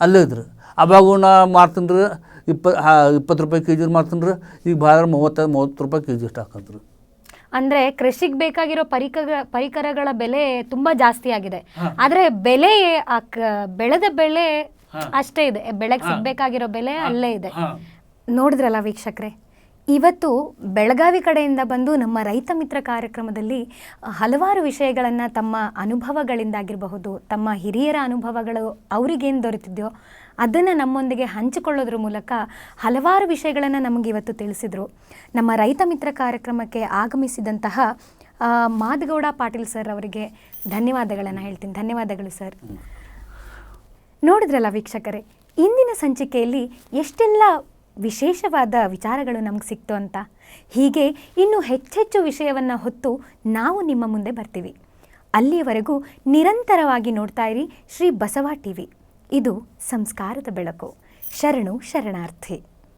ಅಲ್ಲೇ ಇದ್ರು. ಅವಾಗೂ ನಾ ಮಾರ್ತೀನಿ ಇಪ್ಪ ಇಪ್ಪತ್ತು ರೂಪಾಯಿ ಕೆ ಜಿ ಮಾರ್ತೀನಿ ಈಗ ಭಾಳ ಮೂವತ್ತೈದು ಮೂವತ್ತು ರೂಪಾಯಿ ಕೆ ಜಿ ಇಷ್ಟು ಹಾಕಂತ್ರಿ. ಅಂದ್ರೆ ಕೃಷಿಗೆ ಬೇಕಾಗಿರೋ ಪರಿಕರ ಪರಿಕರಗಳ ಬೆಲೆ ತುಂಬಾ ಜಾಸ್ತಿ ಆಗಿದೆ. ಆದ್ರೆ ಬೆಲೆ ಆ ಕ- ಬೆಳೆದ ಬೆಳೆ ಅಷ್ಟೇ ಇದೆ. ಬೆಳೆಗೆ ಸಿಗ್ಬೇಕಾಗಿರೋ ಬೆಲೆ ಅಲ್ಲೇ ಇದೆ. ನೋಡಿದ್ರಲ್ಲ ವೀಕ್ಷಕರೇ? ಇವತ್ತು ಬೆಳಗಾವಿ ಕಡೆಯಿಂದ ಬಂದು ನಮ್ಮ ರೈತ ಮಿತ್ರ ಕಾರ್ಯಕ್ರಮದಲ್ಲಿ ಹಲವಾರು ವಿಷಯಗಳನ್ನು ತಮ್ಮ ಅನುಭವಗಳಿಂದಾಗಿರಬಹುದು ತಮ್ಮ ಹಿರಿಯರ ಅನುಭವಗಳು ಅವರಿಗೇನು ದೊರೆತಿದೆಯೋ ಅದನ್ನು ನಮ್ಮೊಂದಿಗೆ ಹಂಚಿಕೊಳ್ಳೋದ್ರ ಮೂಲಕ ಹಲವಾರು ವಿಷಯಗಳನ್ನು ನಮಗೆ ಇವತ್ತು ತಿಳಿಸಿದರು. ನಮ್ಮ ರೈತ ಮಿತ್ರ ಕಾರ್ಯಕ್ರಮಕ್ಕೆ ಆಗಮಿಸಿದಂತಹ ಮಾದಗೌಡ ಪಾಟೀಲ್ ಸರ್ ಅವರಿಗೆ ಧನ್ಯವಾದಗಳನ್ನು ಹೇಳ್ತೀನಿ. ಧನ್ಯವಾದಗಳು ಸರ್. ನೋಡಿದ್ರಲ್ಲ ವೀಕ್ಷಕರೇ ಇಂದಿನ ಸಂಚಿಕೆಯಲ್ಲಿ ಎಷ್ಟೆಲ್ಲ ವಿಶೇಷವಾದ ವಿಚಾರಗಳು ನಮಗೆ ಸಿಕ್ತು ಅಂತ. ಹೀಗೆ ಇನ್ನು ಹೆಚ್ಚೆಚ್ಚು ವಿಷಯವನ್ನು ಹೊತ್ತು ನಾವು ನಿಮ್ಮ ಮುಂದೆ ಬರ್ತೀವಿ. ಅಲ್ಲಿಯವರೆಗೂ ನಿರಂತರವಾಗಿ ನೋಡ್ತಾ ಇರಿ ಶ್ರೀ ಬಸವ ಟಿವಿ. ಇದು ಸಂಸ್ಕಾರದ ಬೆಳಕು. ಶರಣು ಶರಣಾರ್ಥಿ.